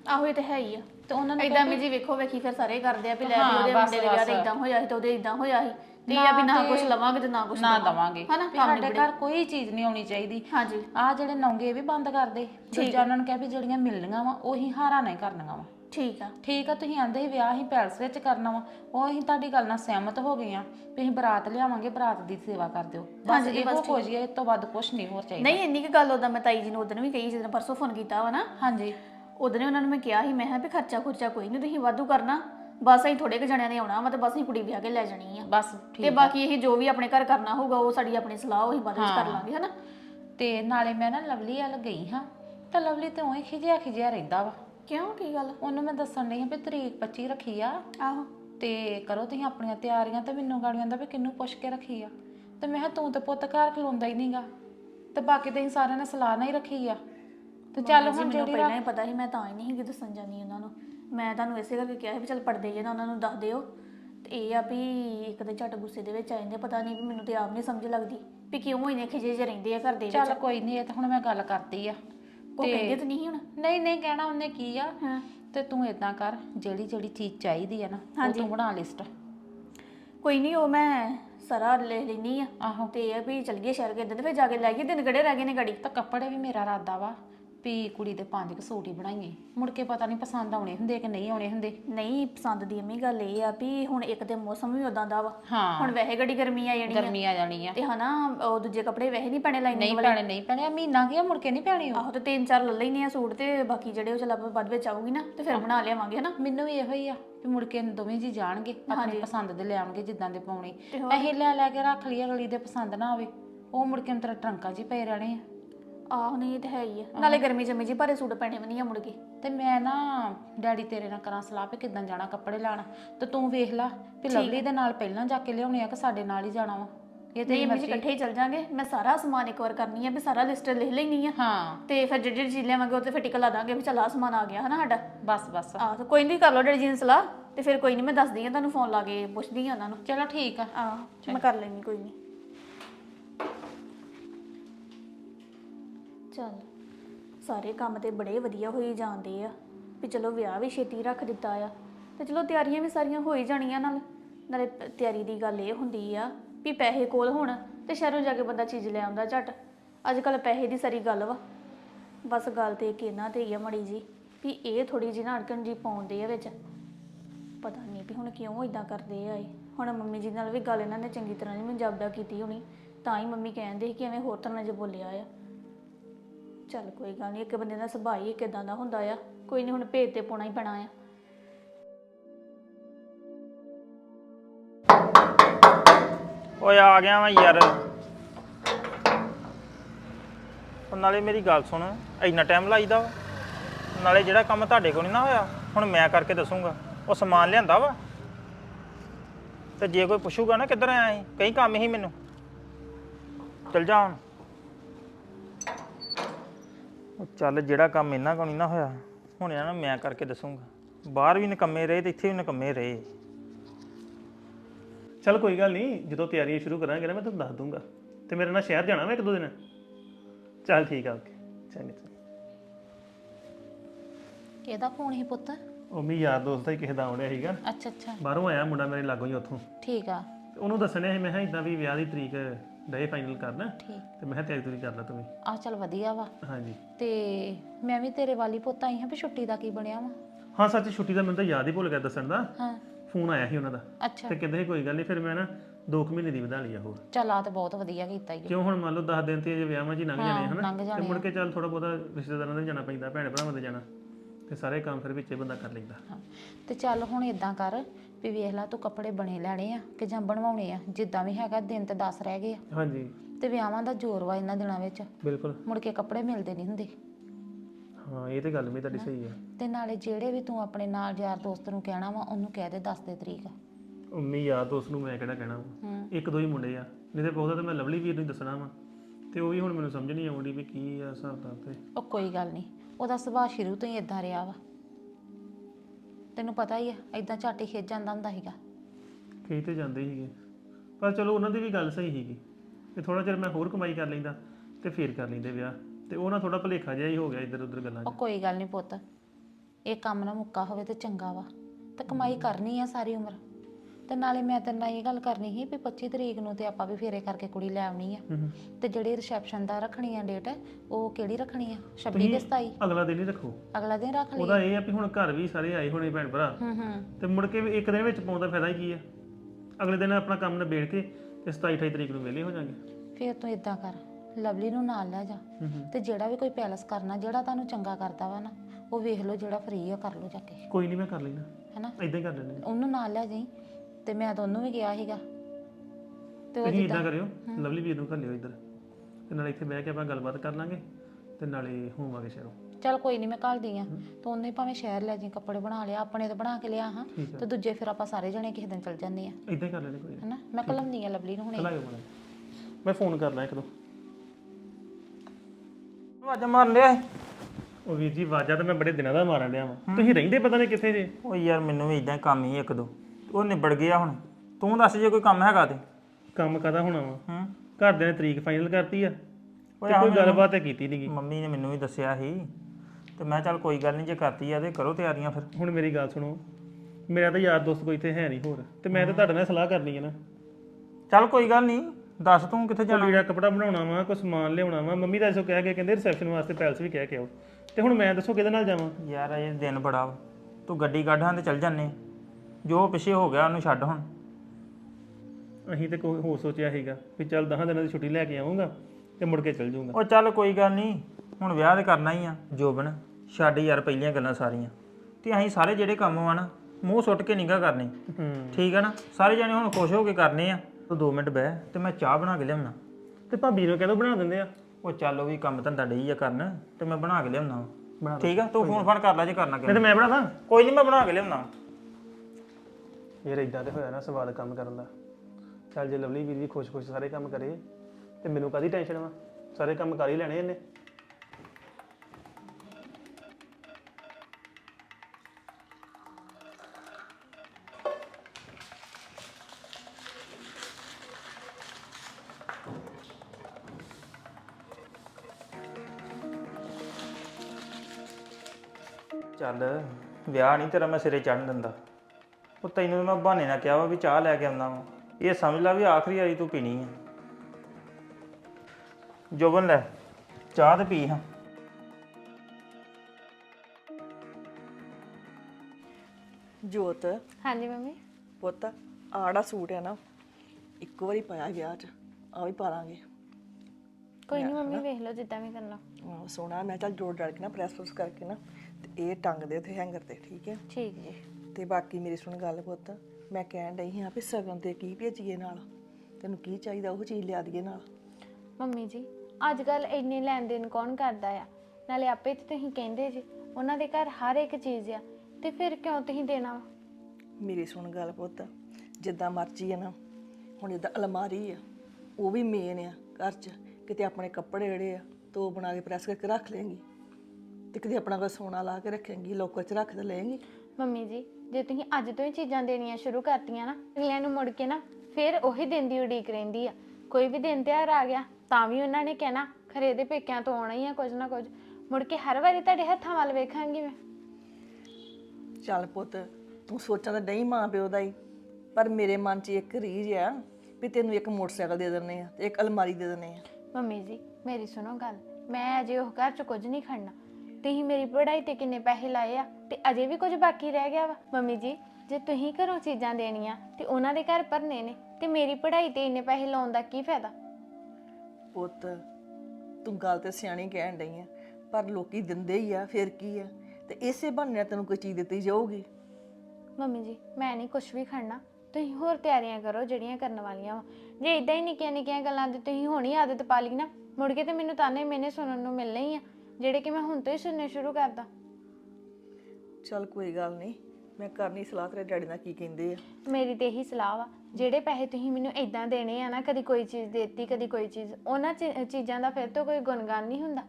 [SPEAKER 4] ਆਹੋ ਇਹ ਤਾਂ ਹੈ ਹੀ ਆ।
[SPEAKER 2] ਤੇ ਉਹਨਾਂ ਨੇ
[SPEAKER 4] ਏਦਾਂ ਮੀ ਜੀ ਵੇਖੋ ਵੇਖੀ ਫਿਰ ਸਾਰੇ ਕਰਦੇ ਆ ਵੀ ਲੈ ਵੀ ਉਹਦੇ ਮੁੰਡੇ ਦੇ ਵਿਆਹ ਤੇ। ਇਦਾਂ ਹੋਇਆ ਸੀ ਤੇ ਉਹਦੇ ਇਦਾਂ ਹੋਇਆ ਸੀ। ਤੇ ਇਹ ਆ ਵੀ ਨਾ ਕੁਝ ਲਵਾਂਗੇ ਤੇ ਨਾ ਕੁਝ
[SPEAKER 2] ਨਾ ਦਵਾਂਗੇ।
[SPEAKER 4] ਹਨਾ?
[SPEAKER 2] ਵੀ ਸਾਡੇ ਘਰ ਕੋਈ ਚੀਜ਼ ਨਹੀਂ ਆਉਣੀ ਚਾਹੀਦੀ।
[SPEAKER 4] ਹਾਂਜੀ।
[SPEAKER 2] ਆ ਜਿਹੜੇ ਨੌਂਗੇ ਇਹ ਵੀ ਬੰਦ ਕਰ ਦੇ। ਦੂਜਾ ਉਹਨਾਂ ਨੂੰ ਕਹਿ ਵੀ ਜਿਹੜੀਆਂ ਮਿਲਣੀਆਂ ਵਾ ਉਹੀ ਹਾਰਾ ਨਹੀਂ ਕਰਨੀਆਂ ਵਾ।
[SPEAKER 4] ਠੀਕ ਆ।
[SPEAKER 2] ਠੀਕ ਆ ਤੁਸੀਂ ਆਂਦੇ ਸੀ ਵਿਆਹ ਹੀ ਪੈਲਸ ਵਿੱਚ ਕਰਨਾ ਵਾ ਉਹ ਅਸੀਂ ਤੁਹਾਡੀ ਗੱਲ ਨਾਲ ਸਹਿਮਤ ਹੋ ਗਏ ਆ ਅਸੀਂ ਬਰਾਤ ਲਿਆਵਾਂਗੇ ਬਰਾਤ ਦੀ ਸੇਵਾ ਕਰ ਦਿਓ। ਬਸ ਇਹੋ ਹੋ ਜਾਈਏ ਇਸ ਤੋਂ ਵੱਧ ਕੁਝ ਨਹੀਂ ਹੋਰ ਚਾਹੀਦਾ।
[SPEAKER 4] ਨਹੀਂ ਇੰਨੀ ਕੁ ਗੱਲ ਉਹਦਾ ਮੈਂ ਤਾਈ ਜੀ ਨੂੰ ਉਦੋਂ ਵੀ ਕਹੀ ਜਦੋਂ ਪਰਸੋਂ ਫੋਨ ਕੀਤਾ ਵਾ ਨਾ।
[SPEAKER 2] ਹਾਂਜੀ।
[SPEAKER 4] ਉਦੋਂ ਉਹਨਾਂ ਨੂੰ ਮੈਂ ਕਿਹਾ ਸੀ ਮੈਂ ਕਿਹਾ ਵੀ ਖਰਚਾ ਖੁਰਚਾ ਕੋਈ ਨਹੀਂ ਤੁਸੀਂ ਵਾਧੂ ਕਰਨਾ। ਬਸ ਅਸੀਂ ਥੋੜੇ ਕੁ ਜਣਿਆਂ ਨੇ ਆਉਣਾ ਵਾ ਤੇ ਬਸ ਅਸੀਂ ਕੁੜੀ ਵਿਆਹ ਕੇ ਲੈ ਜਾਣੀ ਆ।
[SPEAKER 2] ਬਸ
[SPEAKER 4] ਤੇ
[SPEAKER 2] ਠੀਕ
[SPEAKER 4] ਬਾਕੀ ਇਹ ਜੋ ਵੀ ਆਪਣੇ ਘਰ ਕਰਨਾ ਹੋਊਗਾ ਉਹ ਸਾਡੀ ਆਪਣੀ ਸਲਾਹ ਉਹੀ ਬਾਅਦ ਵਿੱਚ ਕਰ ਲਾਂਗੇ ਹਨਾ?
[SPEAKER 2] ਤੇ ਨਾਲੇ ਮੈਂ ਨਾ ਲਵਲੀ ਵੱਲ ਗਈ ਹਾਂ ਤਾਂ ਲਵਲੀ ਤੇ ਉਹੀ ਖਿਜਿਆ ਖਿਜਿਆ ਰਹਿੰਦਾ ਵਾ।
[SPEAKER 4] ਕਿਉਂ? ਕੀ ਗੱਲ?
[SPEAKER 2] ਉਹਨੂੰ ਮੈਂ ਦੱਸਣ ਨਹੀਂ ਵੀ ਤਰੀਕ 25 ਰੱਖੀ ਆ।
[SPEAKER 4] ਆਹੋ।
[SPEAKER 2] ਤੇ ਕਰੋ ਤੁਸੀਂ ਆਪਣੀਆਂ ਤਿਆਰੀਆਂ ਤੇ ਮੈਨੂੰ ਗਾੜੀਆਂ ਦਾ ਵੀ ਕਿੰਨੂੰ ਪੁੱਛ ਕੇ ਰੱਖੀ ਆ। ਤੇ ਮੈਂ ਕਿਹਾ ਤੂੰ ਤੇ ਪੁੱਤ ਘਰ ਖਲੋਂਦਾ ਹੀ ਨਹੀਂਗਾ ਤੇ ਬਾਕੀ ਤੇ ਅਸੀਂ ਸਾਰਿਆਂ ਨੇ ਸਲਾਹ ਨਾਲ ਹੀ ਰੱਖੀ ਆ। ਤੇ ਚੱਲ ਹੁਣ ਜਿਹੜੀ
[SPEAKER 4] ਪਹਿਲਾਂ ਹੀ ਪਤਾ ਸੀ ਮੈਂ ਤਾਂ ਹੀ ਨਹੀਂ ਕਿ ਦੱਸਣ ਜਾਨੀ ਉਹਨਾਂ ਨੂੰ। ਮੈਂ ਤੁਹਾਨੂੰ ਇਸੇ ਕਰਕੇ ਕਿਹਾ ਸੀ ਵੀ ਚੱਲ ਪੜਦੇ ਜੇ ਨਾ ਉਹਨਾਂ ਨੂੰ ਦੱਸ ਦਿਓ। ਤੇ ਇਹ ਆ ਵੀ ਇੱਕ ਤੇ ਝਟ ਗੁੱਸੇ ਦੇ ਵਿੱਚ ਆ ਜਾਂਦੇ ਪਤਾ ਨਹੀਂ ਵੀ ਮੈਨੂੰ ਤੇ ਆਪ ਨਹੀਂ ਸਮਝ ਲੱਗਦੀ ਵੀ ਕਿਉਂ ਇੰਨੇ ਖਿਜੇ ਜਿਹੇ ਰਹਿੰਦੇ ਆ ਘਰ ਦੇ ਵਿੱਚ।
[SPEAKER 2] ਚੱਲ ਕੋਈ ਨਹੀਂ ਇਹ ਤਾਂ ਹੁਣ ਮੈਂ ਗੱਲ ਕਰਤੀ ਆ।
[SPEAKER 4] ਉਹ ਕਹਿੰਦੇ ਤਾਂ ਨਹੀਂ ਹੁਣ।
[SPEAKER 2] ਨਹੀਂ ਨਹੀਂ ਕਹਿਣਾ ਉਹਨੇ ਕੀ ਆ।
[SPEAKER 4] ਹਾਂ।
[SPEAKER 2] ਤੇ ਤੂੰ ਇਦਾਂ ਕਰ ਜਿਹੜੀ ਜਿਹੜੀ ਚੀਜ਼ ਚਾਹੀਦੀ ਆ ਨਾ ਉਹ ਤੂੰ ਬਣਾ ਲਿਸਟ
[SPEAKER 4] ਕੋਈ ਨਹੀਂ ਉਹ ਮੈਂ ਸਾਰਾ ਲੈ ਲੈਣੀ ਆ।
[SPEAKER 2] ਆਹੋ।
[SPEAKER 4] ਤੇ ਇਹ ਆ ਵੀ ਚੱਲ ਗਏ ਸ਼ਹਿਰ ਕਿੱਦਾਂ ਤੇ ਫਿਰ ਜਾ ਕੇ ਲੈ ਕੇ ਦਿਨ ਗੜੇ ਰਹਿ ਗਏ ਨੇ ਗੜੀ।
[SPEAKER 2] ਤਾਂ ਕੱਪੜੇ ਵੀ ਮੇਰਾ ਇਰਾਦਾ ਵਾ। ਵੀ ਕੁੜੀ ਦੇ ਪੰਜ ਕੁ ਸੂਟ ਹੀ ਬਣਾਈਏ। ਮੁੜ ਕੇ ਪਤਾ ਨਹੀਂ ਪਸੰਦ ਆਉਣੇ ਹੁੰਦੇ ਕਿ ਨਹੀਂ ਆਉਣੇ ਹੁੰਦੇ।
[SPEAKER 4] ਨਹੀਂ ਪਸੰਦ ਦੀ ਅੰਮੀ ਗੱਲ ਇਹ ਆ ਵੀ ਹੁਣ ਇੱਕ ਤੇ ਮੌਸਮ ਵੀ ਉਦਾਂ ਦਾ ਵਾ।
[SPEAKER 2] ਹਾਂ।
[SPEAKER 4] ਹੁਣ ਵੈਸੇ ਗੜੀ ਗਰਮੀ ਆ ਜਾਣੀ ਆ।
[SPEAKER 2] ਗਰਮੀ ਆ ਜਾਣੀ ਆ।
[SPEAKER 4] ਤੇ ਹਨਾ ਉਹ ਦੂਜੇ ਕੱਪੜੇ ਵੈਸੇ ਨਹੀਂ ਪੈਣੇ ਲਾਈਨਿੰਗ
[SPEAKER 2] ਨਹੀਂ
[SPEAKER 4] ਵਾਲੇ।
[SPEAKER 2] ਪੈਣੇ ਨਹੀਂ ਪੈਣੇ। ਆ ਮਹੀਨਾ ਗਿਆ ਮੁੜ ਕੇ ਨਹੀਂ ਪੈਣੇ ਉਹ।
[SPEAKER 4] ਆਹੋ ਤੇ ਤਿੰਨ ਚਾਰ ਲੈ ਲੈਨੇ ਆ ਸੂਟ ਤੇ ਬਾਕੀ ਜਿਹੜੇ ਉਹ ਚੱਲ ਆਪਾਂ ਬਾਅਦ ਵਿੱਚ ਆਊਗੀ ਨਾ ਤੇ ਫਿਰ ਬਣਾ ਲਿਆਵਾਂਗੇ ਹਨਾ।
[SPEAKER 2] ਮੈਨੂੰ ਵੀ ਇਹੋ ਹੀ ਆ ਵੀ ਮੁੜ ਕੇ ਦੋਵੇਂ ਜੀ ਜਾਣਗੇ ਆਪਣੀ ਪਸੰਦ ਦੇ ਲੈ ਆਉਣਗੇ ਜਿੱਦਾਂ ਦੇ ਪਾਉਣੇ? ਅਸੀਂ ਲੈ ਲੈ ਕੇ ਰੱਖ ਲਈ ਅਗਲੀ ਦੇ ਪਸੰਦ ਨਾ ਆਵੇ। ਉਹ ਮੁੜ ਕੇ ਅੰਦਰ ਟਰੰਕਾਂ 'ਚ ਹੀ ਪਏ ਰਹਿਣੇ ਆ।
[SPEAKER 4] ਆਹੋ ਨਹੀਂ ਇਹ ਤਾਂ ਹੈ ਹੀ ਆ। ਨਾਲੇ ਗਰਮੀ ਜਮੀ ਜੀ ਭਾਰੇ ਸੂਟ ਪੈਣੇ ਵੀ ਨਹੀਂ ਆ ਮੁੜ ਕੇ।
[SPEAKER 2] ਤੇ ਮੈਂ ਨਾ ਡੈਡੀ ਤੇਰੇ ਨਾਲ ਕਰਾਂ ਸਲਾਹ ਵੀ ਕਿੱਦਾਂ ਜਾਣਾ ਕੱਪੜੇ ਲੈਣ। ਤੇ ਤੂੰ ਵੇਖ ਲੈ ਵੀ ਲਵਲੀ ਦੇ ਨਾਲ ਪਹਿਲਾਂ ਜਾ ਕੇ ਲਿਆਉਣੇ ਆ ਕਿ ਸਾਡੇ ਨਾਲ ਹੀ ਜਾਣਾ ਵਾ? ਇਹ ਤੇ
[SPEAKER 4] ਨਹੀਂ ਮੈਂ ਇਕੱਠੇ ਹੀ ਚੱਲ ਜਾਾਂਗੇ। ਮੈਂ ਸਾਰਾ ਸਮਾਨ ਇੱਕ ਵਾਰ ਕਰਨੀ ਆ ਵੀ ਸਾਰਾ ਲਿਸਟ ਲਿਖ ਲੈਣੀ ਆ।
[SPEAKER 2] ਹਾਂ।
[SPEAKER 4] ਤੇ ਫਿਰ ਜਿਹੜੀ ਜਿਹੜੀ ਚੀਜ਼ ਲਿਆਵਾਂਗੇ ਉਹ ਤੇ ਫਿਰ ਟਿਕ ਲਾ ਦਾਂਗੇ ਵੀ ਚੱਲ ਸਮਾਨ ਆ ਗਿਆ ਹਨਾ ਸਾਡਾ?
[SPEAKER 2] ਬਸ ਬਸ।
[SPEAKER 4] ਆਹ ਤੇ ਕੋਈ ਨਹੀਂ ਕਰ ਲਓ ਡੈਡੀ ਜੀ ਨੂੰ ਸਲਾਹ। ਤੇ ਫਿਰ ਕੋਈ ਨਹੀਂ ਮੈਂ ਦੱਸਦੀ ਆ ਤੁਹਾਨੂੰ ਫੋਨ ਲਾ ਕੇ ਪੁੱਛਦੀ ਆ ਉਹਨਾਂ ਨੂੰ।
[SPEAKER 2] ਚਲੋ ਠੀਕ ਆ।
[SPEAKER 4] ਆਹ ਮੈਂ ਕਰ ਲੈਣੀ ਕੋਈ ਨਹੀਂ ਚੱਲ, ਸਾਰੇ ਕੰਮ ਤੇ ਬੜੇ ਵਧੀਆ ਹੋਈ ਜਾਂਦੇ ਆ। ਵੀ ਚਲੋ ਵਿਆਹ ਵੀ ਛੇਤੀ ਰੱਖ ਦਿੱਤਾ ਆ, ਤੇ ਚਲੋ ਤਿਆਰੀਆਂ ਵੀ ਸਾਰੀਆਂ ਹੋ ਹੀ ਜਾਣੀਆਂ ਨਾਲ। ਨਾਲੇ ਪ- ਤਿਆਰੀ ਦੀ ਗੱਲ ਇਹ ਹੁੰਦੀ ਆ ਵੀ ਪੈਸੇ ਕੋਲ ਹੋਣ ਤੇ ਸ਼ਹਿਰੋਂ ਜਾ ਕੇ ਬੰਦਾ ਚੀਜ਼ ਲੈ ਆਉਂਦਾ ਝਟ। ਅੱਜ ਕੱਲ ਪੈਸੇ ਦੀ ਸਾਰੀ ਗੱਲ ਵਾ। ਬਸ ਗੱਲ ਤੇ ਇੱਕ ਇਹਨਾਂ ਤੇ ਹੀ ਆ ਮੜੀ ਜੀ ਵੀ ਇਹ ਥੋੜੀ ਜਿਹੀ ਨਾ ਅੜਕਣ ਜੀ ਪਾਉਂਦੇ ਆ ਵਿੱਚ। ਪਤਾ ਨਹੀਂ ਵੀ ਹੁਣ ਕਿਉਂ ਇਦਾਂ ਕਰਦੇ ਆ ਇਹ। ਹੁਣ ਮੰਮੀ ਜੀ ਨਾਲ ਵੀ ਗੱਲ ਇਹਨਾਂ ਨੇ ਚੰਗੀ ਤਰ੍ਹਾਂ ਨਹੀਂ ਜਾਬਦਾ ਕੀਤੀ ਹੋਣੀ, ਤਾਂ ਹੀ ਮੰਮੀ ਕਹਿੰਦੇ ਸੀ ਕਿ ਐਵੇਂ ਹੋਰ ਤਰ੍ਹਾਂ ਜਿਹਾ ਬੋਲਿਆ ਆ। ਚੱਲ ਕੋਈ ਗੱਲ ਨਹੀਂ ਇੱਕ ਬੰਦੇ ਦਾ ਸੁਭਾਅ ਹੀ ਕਿਦਾਂ ਦਾ ਹੁੰਦਾ ਆ। ਕੋਈ ਨਹੀਂ ਹੁਣ ਭੇਦ ਤੇ ਪਾਉਣਾ ਹੀ ਪੈਣਾ ਆ।
[SPEAKER 1] ਓਏ, ਆ ਗਿਆ ਵਾਂ ਯਾਰ। ਉਹ ਨਾਲੇ ਮੇਰੀ ਗੱਲ ਸੁਣ, ਇੰਨਾ ਟਾਈਮ ਲਾਈਦਾ ਵਾ। ਨਾਲੇ ਜਿਹੜਾ ਕੰਮ ਤੁਹਾਡੇ ਕੋਲ ਨਹੀਂ ਨਾ ਹੋਇਆ, ਹੁਣ ਮੈਂ ਕਰਕੇ ਦੱਸੂਗਾ। ਉਹ ਸਮਾਨ ਲਿਆਂਦਾ ਵਾ। ਤੇ ਜੇ ਕੋਈ ਪੁੱਛੂਗਾ ਨਾ ਕਿੱਧਰ ਆਇਆ ਸੀ ਕਈ ਕੰਮ ਹੀ ਮੈਨੂੰ। ਚਲ ਜਾ ਹੁਣ। ਉਹ ਚੱਲ ਜਿਹੜਾ ਕੰਮ ਇਹਨਾਂ ਕੋਲ ਨਹੀਂ ਨਾ ਹੋਇਆ ਹੁਣ ਇਹਨਾਂ ਨੂੰ ਮੈਂ ਕਰਕੇ ਦੱਸੂਗਾ। ਬਾਹਰ ਵੀ ਨਿਕੰਮੇ ਰਹੇ ਤੇ ਇੱਥੇ ਵੀ ਨਿਕੰਮੇ ਰਹੇ।
[SPEAKER 5] ਚਲ ਕੋਈ ਗੱਲ ਨਹੀਂ ਜਦੋਂ ਤਿਆਰੀਆਂ ਸ਼ੁਰੂ ਕਰਾਂਗੇ ਨਾ ਮੈਂ ਤੁਹਾਨੂੰ ਦੱਸ ਦੂੰਗਾ। ਤੇ ਮੇਰੇ ਨਾਲ ਸ਼ਹਿਰ ਜਾਣਾ ਮੈਂ ਇੱਕ ਦੋ ਦਿਨ? ਚਲ ਠੀਕ ਆ ਓਕੇ। ਚੰਗਾ ਚੰਗਾ।
[SPEAKER 2] ਕਿਹਦਾ ਫੋਨ ਹੀ ਪੁੱਤ?
[SPEAKER 5] ਉਹ ਵੀ ਯਾਰ ਦੋਸਤ ਦਾ ਹੀ ਕਿਸੇ ਦਾ ਆਉਣਿਆ ਸੀਗਾ।
[SPEAKER 2] ਅੱਛਾ ਅੱਛਾ।
[SPEAKER 5] ਬਾਹਰੋਂ ਆਇਆ ਮੁੰਡਾ ਮੇਰੇ ਲਾਗੋਂ ਹੀ ਉੱਥੋਂ।
[SPEAKER 2] ਠੀਕ ਆ।
[SPEAKER 5] ਤੇ ਉਹਨੂੰ ਦੱਸਣਿਆ ਸੀ ਮੈਂ ਕਿਹਾ ਇਦਾਂ ਵੀ ਵਿਆਹ ਦੀ ਤਰੀਕ ਡੇ ਫਾਈਨਲ ਕਰਨਾ।
[SPEAKER 2] ਠੀਕ।
[SPEAKER 5] ਤੇ ਮੈਂ ਕਿਹਾ ਤਿਆਰੀ ਤੁਰੀ ਕਰ ਲਾ ਤੂੰ ਵੀ।
[SPEAKER 2] ਆ ਚੱਲ ਵਧੀਆ ਵਾ।
[SPEAKER 5] ਹਾਂਜੀ।
[SPEAKER 2] ਤੇ ਮੈਂ ਵੀ ਤੇਰੇ ਵਾਲੀ ਪੁੱਤ ਆਈ ਹਾਂ ਵੀ ਛੁੱਟੀ ਦਾ ਕੀ ਬਣਿਆ ਵਾ।
[SPEAKER 5] ਹਾਂ ਸੱਚ ਛੁੱਟੀ ਦਾ ਮੈਨੂੰ ਤਾਂ ਯਾਦ ਹੀ ਭੁੱਲ ਗਿਆ ਦੱਸਣ ਦਾ।
[SPEAKER 2] ਹਾਂ।
[SPEAKER 5] ਫੋਨ ਆਇਆ ਸੀ ਉਹਨਾਂ ਦਾ।
[SPEAKER 2] ਅੱਛਾ।
[SPEAKER 5] ਤੇ ਕਹਿੰਦੇ ਸੀ ਕੋਈ ਗੱਲ ਨਹੀਂ ਫਿਰ ਮੈਂ ਨਾ 2 ਮਹੀਨੇ ਦੀ ਵਧਾ ਲਈ ਆ ਹੋਰ।
[SPEAKER 2] ਚੱਲ ਆ ਤੇ ਬਹੁਤ ਵਧੀਆ ਕੀਤਾ ਈ।
[SPEAKER 5] ਕਿਉਂ ਹੁਣ ਮੰਨ ਲਓ 10 ਦਿਨ ਤੇ ਜੇ ਵਿਆਹਾਂ 'ਚ ਹੀ ਲੰਘ ਜਾਣੇ ਹਨਾ
[SPEAKER 2] ਲੰਘ
[SPEAKER 5] ਤੇ
[SPEAKER 2] ਜਾਣੇ
[SPEAKER 5] ਮੁੜ ਕੇ ਚੱਲ ਥੋੜਾ ਬਹੁਤਾ ਰਿਸ਼ਤੇਦਾਰਾਂ ਦੇ ਜਾਣਾ ਪੈਂਦਾ ਭੈਣ ਭਰਾਵਾਂ ਦੇ ਜਾਣਾ। ਤੇ ਸਾਰੇ ਕੰਮ ਫਿਰ ਵਿੱਚੇ ਬੰਦਾ ਕਰ ਲੈਂਦਾ।
[SPEAKER 2] ਹਾਂ। ਤੇ ਚੱਲ ਹੁਣ ਇਦਾਂ ਕਰ ਵੀ ਵੇਖ ਲੈ ਤੂੰ ਕੱਪੜੇ ਬਣੇ ਲੈਣੇ ਆ ਕਿ ਜਾਂ ਬਣਵਾਉਣੇ ਆ ਜਿੱਦਾਂ ਵੀ ਹੈਗਾ ਦਿਨ ਤੇ 10 ਰਹਿ ਗਏ ਆ।
[SPEAKER 5] ਹਾਂਜੀ।
[SPEAKER 2] ਤੇ ਵਿਆਹਾਂ ਦਾ ਜ਼ੋਰ ਵਾ ਇਹਨਾਂ ਦਿਨਾਂ ਵਿੱਚ।
[SPEAKER 5] ਬਿਲਕੁਲ।
[SPEAKER 2] ਮੁੜ ਕੇ ਕੱਪੜੇ ਮਿਲਦੇ ਨਹੀਂ ਹੁੰਦੇ।
[SPEAKER 5] ਹਾਂ ਇਹ ਤੇ ਗੱਲ ਵੀ ਤੁਹਾਡੀ ਸਹੀ ਹੈ
[SPEAKER 2] ਤੇ ਨਾਲੇ ਜਿਹੜੇ ਵੀ ਤੂੰ ਆਪਣੇ ਨਾਲ ਯਾਰ ਦੋਸਤ ਨੂੰ ਕਹਿਣਾ ਵਾ ਉਹਨੂੰ ਕਹਿ ਦੇ ਦੱਸ ਦੇ ਤਰੀਕ।
[SPEAKER 5] ਉਮੀ ਯਾਰ ਦੋਸਤ ਨੂੰ ਮੈਂ ਕਿਹੜਾ ਕਹਿਣਾ ਵਾ।
[SPEAKER 2] ਹੂੰ।
[SPEAKER 5] ਇੱਕ ਦੋ ਹੀ ਮੁੰਡੇ ਆ। ਨਹੀਂ ਤੇ ਬਹੁਤਾ ਤਾਂ ਮੈਂ ਲਵਲੀ ਵੀਰ ਨੂੰ ਹੀ ਦੱਸਣਾ ਵਾ। ਤੇ ਉਹ ਵੀ ਹੁਣ ਮੈਨੂੰ ਸਮਝ ਨਹੀਂ ਆਉਂਦੀ ਵੀ ਕੀ ਆ ਹਿਸਾਬ ਤੇ।
[SPEAKER 2] ਉਹ ਕੋਈ ਗੱਲ ਨਹੀਂ। ਉਹਦਾ ਸੁਭਾਅ ਸ਼ੁਰੂ ਤੋਂ ਹੀ ਇਦਾਂ ਰਿਹਾ ਵਾ। ਤੈਨੂੰ ਪਤਾ ਹੀ ਆ ਇਦਾਂ ਝਾਟੀ ਖਿੱਚ ਜਾਂਦਾ ਹੁੰਦਾ ਸੀਗਾ।
[SPEAKER 5] ਕਈ ਤੇ ਜਾਂਦੇ ਸੀਗੇ। ਪਰ ਚਲੋ ਉਹਨਾਂ ਦੀ ਵੀ ਗੱਲ ਸਹੀ ਸੀਗੀ। ਕਿ ਥੋੜਾ ਚਿਰ ਮੈਂ ਹੋਰ ਕਮਾਈ ਕਰ ਲੈਂਦਾ ਤੇ ਫੇਰ ਕਰ ਲੈਂਦੇ ਵਿਆਹ। ਤੇ ਉਹ ਨਾ ਥੋੜਾ ਭਲੇਖਾ ਜਿਹਾ ਹੀ ਹੋ ਗਿਆ ਇੱਧਰ ਉੱਧਰ ਗੱਲਾਂ 'ਚ।
[SPEAKER 2] ਉਹ ਕੋਈ ਗੱਲ ਨਹੀਂ ਪੁੱਤ ਇਹ ਕੰਮ ਨਾ ਮੁੱਕਾ ਹੋਵੇ ਤੇ ਚੰਗਾ ਵਾ। ਤੇ ਕਮਾਈ ਕਰਨੀ ਆ ਸਾਰੀ ਉਮਰ। ਤੇ ਨਾਲੇ ਮੈਂ ਤੇਰੇ ਨਾਲ ਇਹ ਗੱਲ ਕਰਨੀ ਸੀ ਵੀ 25 ਤਰੀਕ ਨੂੰ ਤੇ ਆਪਾਂ ਵੀ ਫੇਰੇ ਕਰਕੇ ਕੁੜੀ ਲੈ ਆਉਣੀ ਆ। ਤੇ ਜਿਹੜੀ ਰਿਸੈਪਸ਼ਨ ਦਾ ਰੱਖਣੀ ਆ ਡੇਟ ਉਹ ਕਿਹੜੀ ਰੱਖਣੀ ਆ? 26 ਤੇ 27
[SPEAKER 5] ਅਗਲਾ ਦਿਨ ਹੀ ਰੱਖੋ।
[SPEAKER 2] ਅਗਲਾ ਦਿਨ ਰੱਖ ਲਈ।
[SPEAKER 5] ਉਹਦਾ ਇਹ ਆ ਵੀ ਹੁਣ ਘਰ ਵੀ ਸਾਰੇ ਆਏ ਹੋਣੇ ਭੈਣ ਭਰਾ।
[SPEAKER 2] ਹੂੰ ਹੂੰ।
[SPEAKER 5] ਤੇ ਮੁੜ ਕੇ ਵੀ ਇੱਕ ਦਿਨ ਵਿੱਚ ਪਾਉਣ ਦਾ ਫਾਇਦਾ ਹੀ ਕੀ ਆ? ਅਗਲੇ ਦਿਨ ਆਪਣਾ ਕੰਮ ਨਿਬੇੜ ਕੇ ਤੇ 27 28 ਤਰੀਕ ਨੂੰ ਵਿਹਲੇ ਹੋ ਜਾਾਂਗੇ।
[SPEAKER 2] ਫੇਰ ਤੂੰ ਇਦਾਂ ਕਰ ਲਵਲੀ ਨੂੰ ਨਾਲ ਲੈ ਜਾ।
[SPEAKER 5] ਹੂੰ ਹੂੰ।
[SPEAKER 2] ਤੇ ਜਿਹੜਾ ਵੀ ਕੋਈ ਪੈਲਸ ਕਰਨਾ ਜਿਹੜਾ ਤੁਹਾਨੂੰ ਚੰਗਾ ਕਰਦਾ ਵਾ ਨਾ ਉਹ ਵੇਖ ਲਓ ਜਿਹੜਾ ਫ੍ਰੀ ਆ ਕਰ ਲਓ ਜਾ ਕੇ।
[SPEAKER 5] ਕੋਈ ਨਹੀਂ ਮੈਂ ਕਰ ਲੈਣਾ
[SPEAKER 2] ਹੈਨਾ?
[SPEAKER 5] ਇਦਾਂ ਹੀ ਕਰ ਲੈਣੇ
[SPEAKER 2] ਉਹਨੂੰ ਨਾਲ ਲੈ ਜਾਈ। ਤੇ ਮੈਂ ਤਾਂ ਉਹਨੂੰ ਵੀ ਗਿਆ ਸੀਗਾ। ਤੇ ਉਹ
[SPEAKER 5] ਤੁਸੀਂ ਇਦਾਂ ਕਰਿਓ ਲਵਲੀ ਵੀਰ ਨੂੰ ਘੱਲਿਓ ਇੱਧਰ। ਤੇ ਨਾਲੇ ਇੱਥੇ ਬਹਿ ਕੇ ਆਪਾਂ ਗੱਲਬਾਤ ਕਰ ਲਾਂਗੇ ਤੇ ਨਾਲੇ ਹੋਵਾਂਗੇ ਸ਼ਹਿਰੋਂ
[SPEAKER 2] ਚੱਲ ਕੋਈ ਨਹੀਂ ਮੈਂ ਘੱਲਦੀ ਆ। ਤੂੰ ਉਹਨੇ ਭਾਵੇਂ ਸ਼ਹਿਰ ਲੈ ਜਾਈਂ ਕੱਪੜੇ ਬਣਾ ਲਿਆ ਆਪਣੇ ਤੇ ਬਣਾ ਕੇ ਲਿਆ ਹਾਂ।
[SPEAKER 5] ਠੀਕ
[SPEAKER 2] ਤੇ ਦੂਜੇ ਫਿਰ ਆਪਾਂ ਸਾਰੇ ਜਣੇ ਕਿਸੇ ਦਿਨ ਚੱਲ ਜਾਂਦੇ ਆ।
[SPEAKER 5] ਇਦਾਂ ਕਰ ਲੈਣੇ ਕੋਈ
[SPEAKER 2] ਹੈਨਾ? ਮੈਂ ਕਲਮਦੀ ਆ। ਲਵਲੀ ਨੂੰ ਹੁਣੇ।
[SPEAKER 5] ਚਲਾਇਓ ਮਾੜਾ ਮੈਂ ਫੋਨ ਕਰ ਲਾਂ ਇੱਕ ਦੋ।
[SPEAKER 1] ਆਵਾਜ਼ ਮਾਰ ਲਿਆ
[SPEAKER 5] ਉਹ ਵੀਰ ਜੀ ਵਾਜਾ ਤਾਂ ਮੈਂ ਬੜੇ ਦਿਨਾਂ ਦਾ ਮਾਰਨ ਡਿਆ ਵਾਂ। ਤੁਸੀਂ ਰਹਿੰਦੇ ਪਤਾ ਨਹੀਂ ਕਿੱਥੇ ਜੇ?
[SPEAKER 1] ਉਹ ਯਾਰ ਮੈਨੂੰ ਵੀ ਇਦਾਂ ਕੰਮ ਹੀ ਇੱਕ ਦੋ। ਉਹ ਨਿਬੜ ਗਿਆ ਹੁਣ। ਤੂੰ ਦੱਸ ਜੇ ਕੋਈ ਕੰਮ ਹੈਗਾ ਤੇ।
[SPEAKER 5] ਕੰਮ ਕਾਦਾ ਹੋਣਾ ਵਾ?
[SPEAKER 1] ਹੂੰ।
[SPEAKER 5] ਘਰਦਿਆਂ ਨੇ ਤਰੀਕ ਫਾਈਨਲ ਕਰਤੀ ਆ। ਤੇ ਕੋਈ ਗੱਲਬਾਤ ਤਾਂ ਕੀਤੀ ਨਹੀਂਗੀ
[SPEAKER 1] ਮੰਮੀ ਨੇ ਮੈਨੂੰ ਵੀ ਦੱਸਿਆ ਸੀ। ਤੇ ਮੈਂ ਚੱਲ ਕੋਈ ਗੱਲ ਨਹੀਂ ਜੇ ਕਰਤੀ ਆ ਤੇ ਕਰੋ ਤਿਆਰੀਆਂ ਫਿਰ।
[SPEAKER 5] ਹੁਣ ਮੇਰੀ ਗੱਲ ਸੁਣੋ। ਮੇਰਾ ਤਾਂ ਯਾਰ ਦੋਸਤ ਕੋਈ ਇੱਥੇ ਹੈ ਨਹੀਂ ਹੋਰ। ਤੇ ਮੈਂ ਤਾਂ ਤੁਹਾਡੇ ਨਾਲ ਸਲਾਹ ਕਰਨੀ ਹੈ ਨਾ।
[SPEAKER 1] ਚੱਲ ਕੋਈ ਗੱਲ ਨਹੀਂ ਦੱਸ ਤੂੰ ਕਿੱਥੇ ਜਾਣਾ।
[SPEAKER 5] ਲੀੜਾ ਕਪੜਾ ਬਣਾਉਣਾ ਵਾ ਕੋਈ ਸਮਾਨ ਲਿਆਉਣਾ ਵਾ। ਮੰਮੀ ਤਾਂ ਇਸੋ ਕਹਿ ਕੇ ਕਹਿੰਦੇ ਰਿਸੈਪਸ਼ਨ ਵਾਸਤੇ ਪੈਲਸ ਵੀ ਕਹਿ ਕੇ ਆਓ। ਤੇ ਹੁਣ ਮੈਂ ਦੱਸੋ ਕਿਹਦੇ ਨਾਲ ਜਾਵਾਂ?
[SPEAKER 1] ਯਾਰ ਇਹ ਦਿਨ ਬੜਾ ਵਾ। ਤੂੰ ਗੱਡੀ ਕੱਢ ਤੇ ਚੱਲ ਜੰਨੇ ਜੋ ਪਿੱਛੇ ਹੋ ਗਿਆ ਉਹਨੂੰ ਛੱਡ ਹੁਣ।
[SPEAKER 5] ਅਸੀਂ ਤੇ ਕੋਈ ਹੋਰ ਸੋਚਿਆ ਸੀਗਾ ਵੀ ਚੱਲ 10 ਦਿਨਾਂ ਦੀ ਛੁੱਟੀ ਲੈ ਕੇ ਆਉਂਗਾ ਤੇ ਮੁੜ ਕੇ ਚੱਲ ਜਾਊਂਗਾ।
[SPEAKER 1] ਉਹ ਚੱਲ ਕੋਈ ਗੱਲ ਨਹੀਂ ਹੁਣ ਵਿਆਹ ਤੇ ਕਰਨਾ ਹੀ ਆ ਜੋਬਨ ਛੱਡ ਯਾਰ ਪਹਿਲੀਆਂ ਗੱਲਾਂ ਸਾਰੀਆਂ। ਤੇ ਅਸੀਂ ਸਾਰੇ ਜਿਹੜੇ ਕੰਮ ਆ ਨਾ ਮੂੰਹ ਸੁੱਟ ਕੇ ਨਿਗਾ ਕਰਨੇ।
[SPEAKER 5] ਹੂੰ।
[SPEAKER 1] ਠੀਕ ਹੈ ਨਾ? ਸਾਰੇ ਜਣੇ ਹੁਣ ਖੁਸ਼ ਹੋ ਕੇ ਕਰਨੇ ਆ। ਤੂੰ 2 ਮਿੰਟ ਬਹਿ ਤੇ ਮੈਂ ਚਾਹ ਬਣਾ ਕੇ ਲਿਆਉਣਾ।
[SPEAKER 5] ਤੇ ਭਾਬੀ ਨੂੰ ਕਹਿੰਦਾ ਬਣਾ ਦਿੰਦੇ ਆ।
[SPEAKER 1] ਉਹ ਚੱਲ ਉਹ ਵੀ ਕੰਮ ਧੰਦਾ ਡਈ ਆ ਕਰਨ ਤੇ ਮੈਂ ਬਣਾ ਕੇ ਲਿਆਉਣਾ। ਠੀਕ ਆ? ਤੂੰ ਫੋਨ ਫਾਨ ਕਰ ਲੈ ਜੇ ਕਰਨਾ
[SPEAKER 5] ਨਹੀਂ
[SPEAKER 1] ਕਿ
[SPEAKER 5] ਤੇ ਮੈਂ ਬਣਾਦਾ।
[SPEAKER 1] ਕੋਈ ਨਹੀਂ ਮੈਂ ਬਣਾ ਕੇ ਲਿਆਉਣਾ।
[SPEAKER 5] ਫਿਰ ਇਦਾਂ ਤੇ ਹੋਇਆ ਨਾ ਸਵਾਦ ਕੰਮ ਕਰਨ ਦਾ। ਚੱਲ ਜੇ ਲਵਲੀ ਵੀਰ ਵੀ ਖੁਸ਼-ਖੁਸ਼ ਸਾਰੇ ਕੰਮ ਕਰੇ, ਤੇ ਮੈਨੂੰ ਕਾਦੀ ਟੈਨਸ਼ਨ ਵਾ? ਸਾਰੇ ਕੰਮ ਕਰ ਹੀ ਲੈਣੇ ਇਹਨੇ।
[SPEAKER 1] ਚੱਲ, ਵਿਆਹ ਨਹੀਂ ਤੇਰਾ ਮੈਂ ਸਿਰੇ ਚੜਨ ਦਿੰਦਾ। ਉਹ ਤੈਨੂੰ ਤਾਂ ਮੈਂ ਬਹਾਨੇ ਨਾਲ ਕਿਹਾ ਵਾ ਵੀ ਚਾਹ ਲੈ ਕੇ ਆਉਂਦਾ ਵਾ। ਇਹ ਸਮਝ ਲੈ ਵੀ ਆਖਰੀ ਵਾਰੀ ਤੂੰ ਪੀਣੀ ਆ। ਜੋਬਨ ਲੈ ਚਾਹ ਤੇ ਪੀ ਹਾਂ।
[SPEAKER 6] ਜੋਤ।
[SPEAKER 7] ਹਾਂਜੀ ਮੰਮੀ।
[SPEAKER 6] ਪੁੱਤ ਆੜਾ ਸੂਟ ਹੈ ਨਾ ਇੱਕੋ ਵਾਰੀ ਪਾਇਆ ਵਿਆਹ 'ਚ ਆ ਵੀ ਪਾ ਲਾਂਗੇ।
[SPEAKER 7] ਕੋਈ ਨਹੀਂ ਮੰਮੀ ਵੇਖ ਲਓ ਜਿੱਦਾਂ ਵੀ ਕਰਨਾ।
[SPEAKER 6] ਆਹ ਸੋਹਣਾ ਮੈਂ ਚੱਲ ਜੋੜ ਜੜ ਕੇ ਨਾ ਪ੍ਰੈਸ ਪ੍ਰੈਸ ਕਰਕੇ ਨਾ ਤੇ ਇਹ ਟੰਗ ਦੇ ਉੱਥੇ ਹੈਂਗਰ ਤੇ ਠੀਕ ਹੈ?
[SPEAKER 7] ਠੀਕ ਜੀ।
[SPEAKER 6] ਤੇ ਬਾਕੀ ਮੇਰੀ ਸੁਣ ਗੱਲ ਪੁੱਤ ਮੈਂ ਕਹਿਣ ਡਈ ਹਾਂ ਵੀ ਸਗਨ ਤੇ ਕੀ ਭੇਜੀਏ ਨਾਲ? ਤੈਨੂੰ ਕੀ ਚਾਹੀਦਾ ਉਹ ਚੀਜ਼ ਲਿਆ ਦਈਏ ਨਾਲ?
[SPEAKER 7] ਮੰਮੀ ਜੀ ਅੱਜ ਕੱਲ ਇੰਨੇ ਲੈਣ ਦੇਣ ਕੌਣ ਕਰਦਾ ਆ? ਨਾਲੇ ਆਪੇ ਤੇ ਤੁਸੀਂ ਕਹਿੰਦੇ ਜੀ ਉਹਨਾਂ ਦੇ ਘਰ ਹਰ ਇੱਕ ਚੀਜ਼ ਆ ਤੇ ਫਿਰ ਕਿਉਂ ਤੁਸੀਂ ਦੇਣਾ ਵਾ?
[SPEAKER 6] ਮੇਰੀ ਸੁਣ ਗੱਲ ਪੁੱਤ ਜਿੱਦਾਂ ਮਰਜ਼ੀ ਹੈ ਨਾ ਹੁਣ ਜਿੱਦਾਂ ਅਲਮਾਰੀ ਆ ਉਹ ਵੀ ਮੇਨ ਆ ਘਰ 'ਚ ਕਿਤੇ ਆਪਣੇ ਕੱਪੜੇ ਜਿਹੜੇ ਆ ਤੋ ਬਣਾ ਕੇ ਪ੍ਰੈਸ ਕਰਕੇ ਰੱਖ ਲੇਂਗੀ ਤੇ ਕਿਤੇ ਆਪਣਾ ਕੋਈ ਸੋਨਾ ਲਾ ਕੇ ਰੱਖੇਂਗੀ ਲੋਕਰ 'ਚ ਰੱਖ ਤੇ ਲਏਂਗੀ।
[SPEAKER 7] ਮੰਮੀ ਜੀ ਜੇ ਤੁਸੀਂ ਅੱਜ ਤੋਂ ਹੀ ਚੀਜ਼ਾਂ ਦੇਣੀਆਂ ਸ਼ੁਰੂ ਕਰਤੀਆਂ ਨਾ ਅਗਲਿਆਂ ਨੂੰ ਮੁੜ ਕੇ ਨਾ ਫਿਰ ਉਹੀ ਦਿਨ ਦੀ ਉਡੀਕ ਰਹਿੰਦੀ ਆ। ਕੋਈ ਵੀ ਦਿਨ ਤਿਉਹਾਰ ਆ ਗਿਆ ਤਾਂ ਵੀ ਉਹਨਾਂ ਨੇ ਕਹਿਣਾ ਖਰੇ ਦੇ ਪੇਕਿਆਂ ਤੋਂ ਆਉਣਾ ਹੀ ਆ ਕੁਝ ਨਾ ਕੁਝ। ਮੁੜ ਕੇ ਹਰ ਵਾਰੀ ਤੁਹਾਡੇ ਹੱਥਾਂ ਵੱਲ ਵੇਖਾਂਗੀ ਮੈਂ।
[SPEAKER 6] ਚੱਲ ਪੁੱਤ ਤੂੰ ਸੋਚਾਂ ਤਾਂ ਨਹੀਂ ਮਾਂ ਪਿਓ ਦਾ ਹੀ ਪਰ ਮੇਰੇ ਮਨ 'ਚ ਇੱਕ ਰੀਝ ਆ ਵੀ ਤੈਨੂੰ ਇੱਕ ਮੋਟਰਸਾਈਕਲ ਦੇ ਦਿੰਨੇ ਆ ਤੇ ਇੱਕ ਅਲਮਾਰੀ ਦੇ ਦਿੰਨੇ ਆ।
[SPEAKER 7] ਮੰਮੀ ਜੀ ਮੇਰੀ ਸੁਣੋ ਗੱਲ ਮੈਂ ਅਜੇ ਉਹ ਘਰ ਚ ਕੁਝ ਨਹੀਂ ਖੜਨਾ। ਤੁਸੀਂ ਮੇਰੀ ਪੜ੍ਹਾਈ ਤੇ ਕਿੰਨੇ ਪੈਸੇ ਲਾਏ ਆ ਤੇ ਅਜੇ ਵੀ ਕੁਝ ਬਾਕੀ ਰਹਿ ਗਿਆ ਵਾ। ਮੰਮੀ ਜੀ ਜੇ ਤੁਸੀਂ ਘਰੋਂ ਚੀਜ਼ਾਂ ਦੇਣੀਆਂ ਤੇ ਉਹਨਾਂ ਦੇ ਘਰ ਭਰਨੇ ਨੇ ਤੇ ਮੇਰੀ ਪੜ੍ਹਾਈ ਤੇ ਇੰਨੇ ਪੈਸੇ ਲਾਉਣ ਦਾ ਕੀ ਫਾਇਦਾ?
[SPEAKER 6] ਪੁੱਤ ਤੂੰ ਗੱਲ ਤੇ ਸਿਆਣੀ ਕਹਿਣ ਡਈ ਆ ਪਰ ਲੋਕੀ ਦਿੰਦੇ ਹੀ ਆ ਫਿਰ ਕੀ ਆ? ਤੇ ਇਸੇ ਬਹਾਨੇ ਨਾਲ ਤੈਨੂੰ ਕੋਈ ਚੀਜ਼ ਦਿੱਤੀ ਜਾਊਗੀ?
[SPEAKER 7] ਮੰਮੀ ਜੀ ਮੈਂ ਨਹੀਂ ਕੁਝ ਵੀ ਖੜਨਾ। ਤੁਸੀਂ ਹੋਰ ਤਿਆਰੀਆਂ ਕਰੋ ਜਿਹੜੀਆਂ ਕਰਨ ਵਾਲੀਆਂ ਵਾ। ਜੇ ਇਦਾਂ ਹੀ ਨਿੱਕੀਆਂ ਨਿੱਕੀਆਂ ਗੱਲਾਂ ਦੀ ਤੁਸੀਂ ਹੋਣੀ ਆਦਤ ਪਾ ਲਈ ਨਾ ਮੁੜ ਕੇ ਤੇ ਮੈਨੂੰ ਤਾਨੇ ਮੈਨੇ ਸੁਣਨ ਨੂੰ ਮਿਲਣੇ ਹੀ ਆ। ਜਿਹੜੇ ਕਿ ਮੈਂ ਹੁਣ ਤੋਂ ਹੀ ਸੁਣਨੇ ਸ਼ੁਰੂ ਕਰਦਾ
[SPEAKER 6] ਚੱਲ ਕੋਈ ਗੱਲ ਨਹੀਂ ਮੈਂ ਕਰਨੀ ਸਲਾਹ ਤੇਰੇ ਡੈਡੀ ਨਾਲ ਕੀ ਕਹਿੰਦੇ ਆ?
[SPEAKER 7] ਮੇਰੀ ਤੇ ਇਹੀ ਸਲਾਹ ਵਾ ਜਿਹੜੇ ਪੈਸੇ ਤੁਸੀਂ ਮੈਨੂੰ ਇਦਾਂ ਦੇਣੇ ਆ ਨਾ ਕਦੀ ਕੋਈ ਚੀਜ਼ ਦੇਤੀ ਕਦੀ ਕੋਈ ਚੀਜ਼ ਉਹਨਾਂ ਚੀ- ਚੀਜ਼ਾਂ ਦਾ ਫਿਰ ਤੋਂ ਕੋਈ ਗੁਣਗਾਨ ਨਹੀਂ ਹੁੰਦਾ।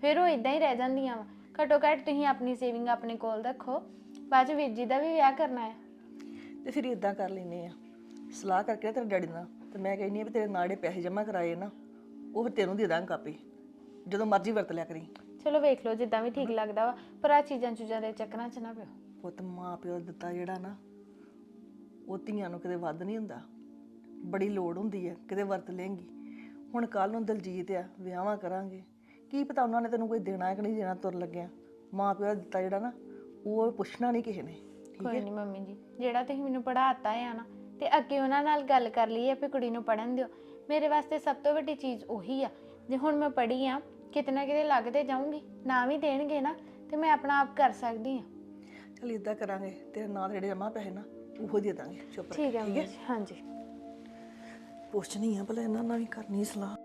[SPEAKER 7] ਫਿਰ ਉਹ ਇਦਾਂ ਹੀ ਰਹਿ ਜਾਂਦੀਆਂ ਵਾ। ਘੱਟੋ ਘੱਟ ਤੁਸੀਂ ਆਪਣੀ ਸੇਵਿੰਗ ਆਪਣੇ ਕੋਲ ਰੱਖੋ। ਬਾਅਦ ਚ ਵੀਰ ਜੀ ਦਾ ਵੀ ਵਿਆਹ ਕਰਨਾ ਹੈ
[SPEAKER 6] ਤੇ ਫਿਰ ਇਦਾਂ ਕਰ ਲੈਨੇ ਆ। ਸਲਾਹ ਕਰਕੇ ਨਾ ਤੇਰੇ ਡੈਡੀ ਨਾਲ ਤੇ ਮੈਂ ਕਹਿੰਨੀ ਆ ਵੀ ਤੇਰੇ ਨਾਲ ਜਿਹੜੇ ਪੈਸੇ ਜਮ੍ਹਾਂ ਕਰਾਏ ਨਾ ਉਹ ਫਿਰ ਤੈਨੂੰ ਦੇ ਦਾਂਗਾ ਕਾਪੀ ਜਦੋਂ ਮਰਜ਼ੀ ਵਰਤ ਲਿਆ ਕਰੀ।
[SPEAKER 7] ਚਲੋ ਵੇਖ ਲਓ ਜਿੱਦਾਂ ਵੀ ਠੀਕ ਲੱਗਦਾ ਵਾ ਪਰ ਆ ਚੀਜ਼ਾਂ ਚੂਜ਼ਾਂ ਦੇ ਚੱਕਰਾਂ 'ਚ ਨਾ ਪਿਓ।
[SPEAKER 6] ਪੁੱਤ ਮਾਂ ਪਿਓ ਦਿੱਤਾ ਜਿਹੜਾ ਨਾ ਉਹ ਧੀਆਂ ਨੂੰ ਕਿਤੇ ਵੱਧ ਨਹੀਂ ਹੁੰਦਾ। ਬੜੀ ਲੋੜ ਹੁੰਦੀ ਹੈ ਕਿਤੇ ਵਰਤ ਲੇਂਗੀ ਹੁਣ ਕੱਲ ਨੂੰ ਦਲਜੀਤ ਆ ਵਿਆਹਾਂ ਕਰਾਂਗੇ। ਕੀ ਪਤਾ ਉਹਨਾਂ ਨੇ ਤੈਨੂੰ ਕੋਈ ਦੇਣਾ ਹੈ ਕਿ ਨਹੀਂ ਦੇਣਾ ਤੁਰ ਲੱਗਿਆ। ਮਾਂ ਪਿਓ ਦਾ ਦਿੱਤਾ ਜਿਹੜਾ ਨਾ ਉਹ ਪੁੱਛਣਾ ਨਹੀਂ ਕਿਸੇ ਨੇ
[SPEAKER 7] ਕੋਈ ਨਹੀਂ ਮੰਮੀ ਜੀ ਜਿਹੜਾ ਤੁਸੀਂ ਮੈਨੂੰ ਪੜਾਤਾ ਆ ਨਾ ਤੇ ਅੱਗੇ ਉਹਨਾਂ ਨਾਲ ਗੱਲ ਕਰ ਲਈ ਹੈ ਵੀ ਕੁੜੀ ਨੂੰ ਪੜਨ ਦਿਓ। ਮੇਰੇ ਵਾਸਤੇ ਸਭ ਤੋਂ ਵੱਡੀ ਚੀਜ਼ ਉਹੀ ਆ ਜੇ ਹੁਣ ਮੈਂ ਪੜ੍ਹੀ ਆ ਕਿਤੇ ਨਾ ਕਿਤੇ ਲੱਗ ਤੇ ਜਾਊਂਗੀ ਨਾ ਵੀ ਦੇਣਗੇ ਨਾ ਤੇ ਮੈਂ ਆਪਣਾ ਆਪ ਕਰ ਸਕਦੀ ਆ
[SPEAKER 6] ਚਲ ਇਦਾਂ ਕਰਾਂਗੇ ਤੇਰੇ ਨਾਲ ਜਿਹੜੇ ਜਮਾ ਪੈਸੇ ਨਾ ਉਹ ਦੇ ਦਾਂਗੇ ਚੁੱਪ ਰਹਿ।
[SPEAKER 7] ਠੀਕ ਹੈ ਮੰਮੀ ਜੀ ਹਾਂਜੀ।
[SPEAKER 6] ਪੁੱਛਣੀ ਆ ਭਲਾ ਇਹਨਾਂ ਨਾਲ ਵੀ ਕਰਨੀ ਸਲਾਹ।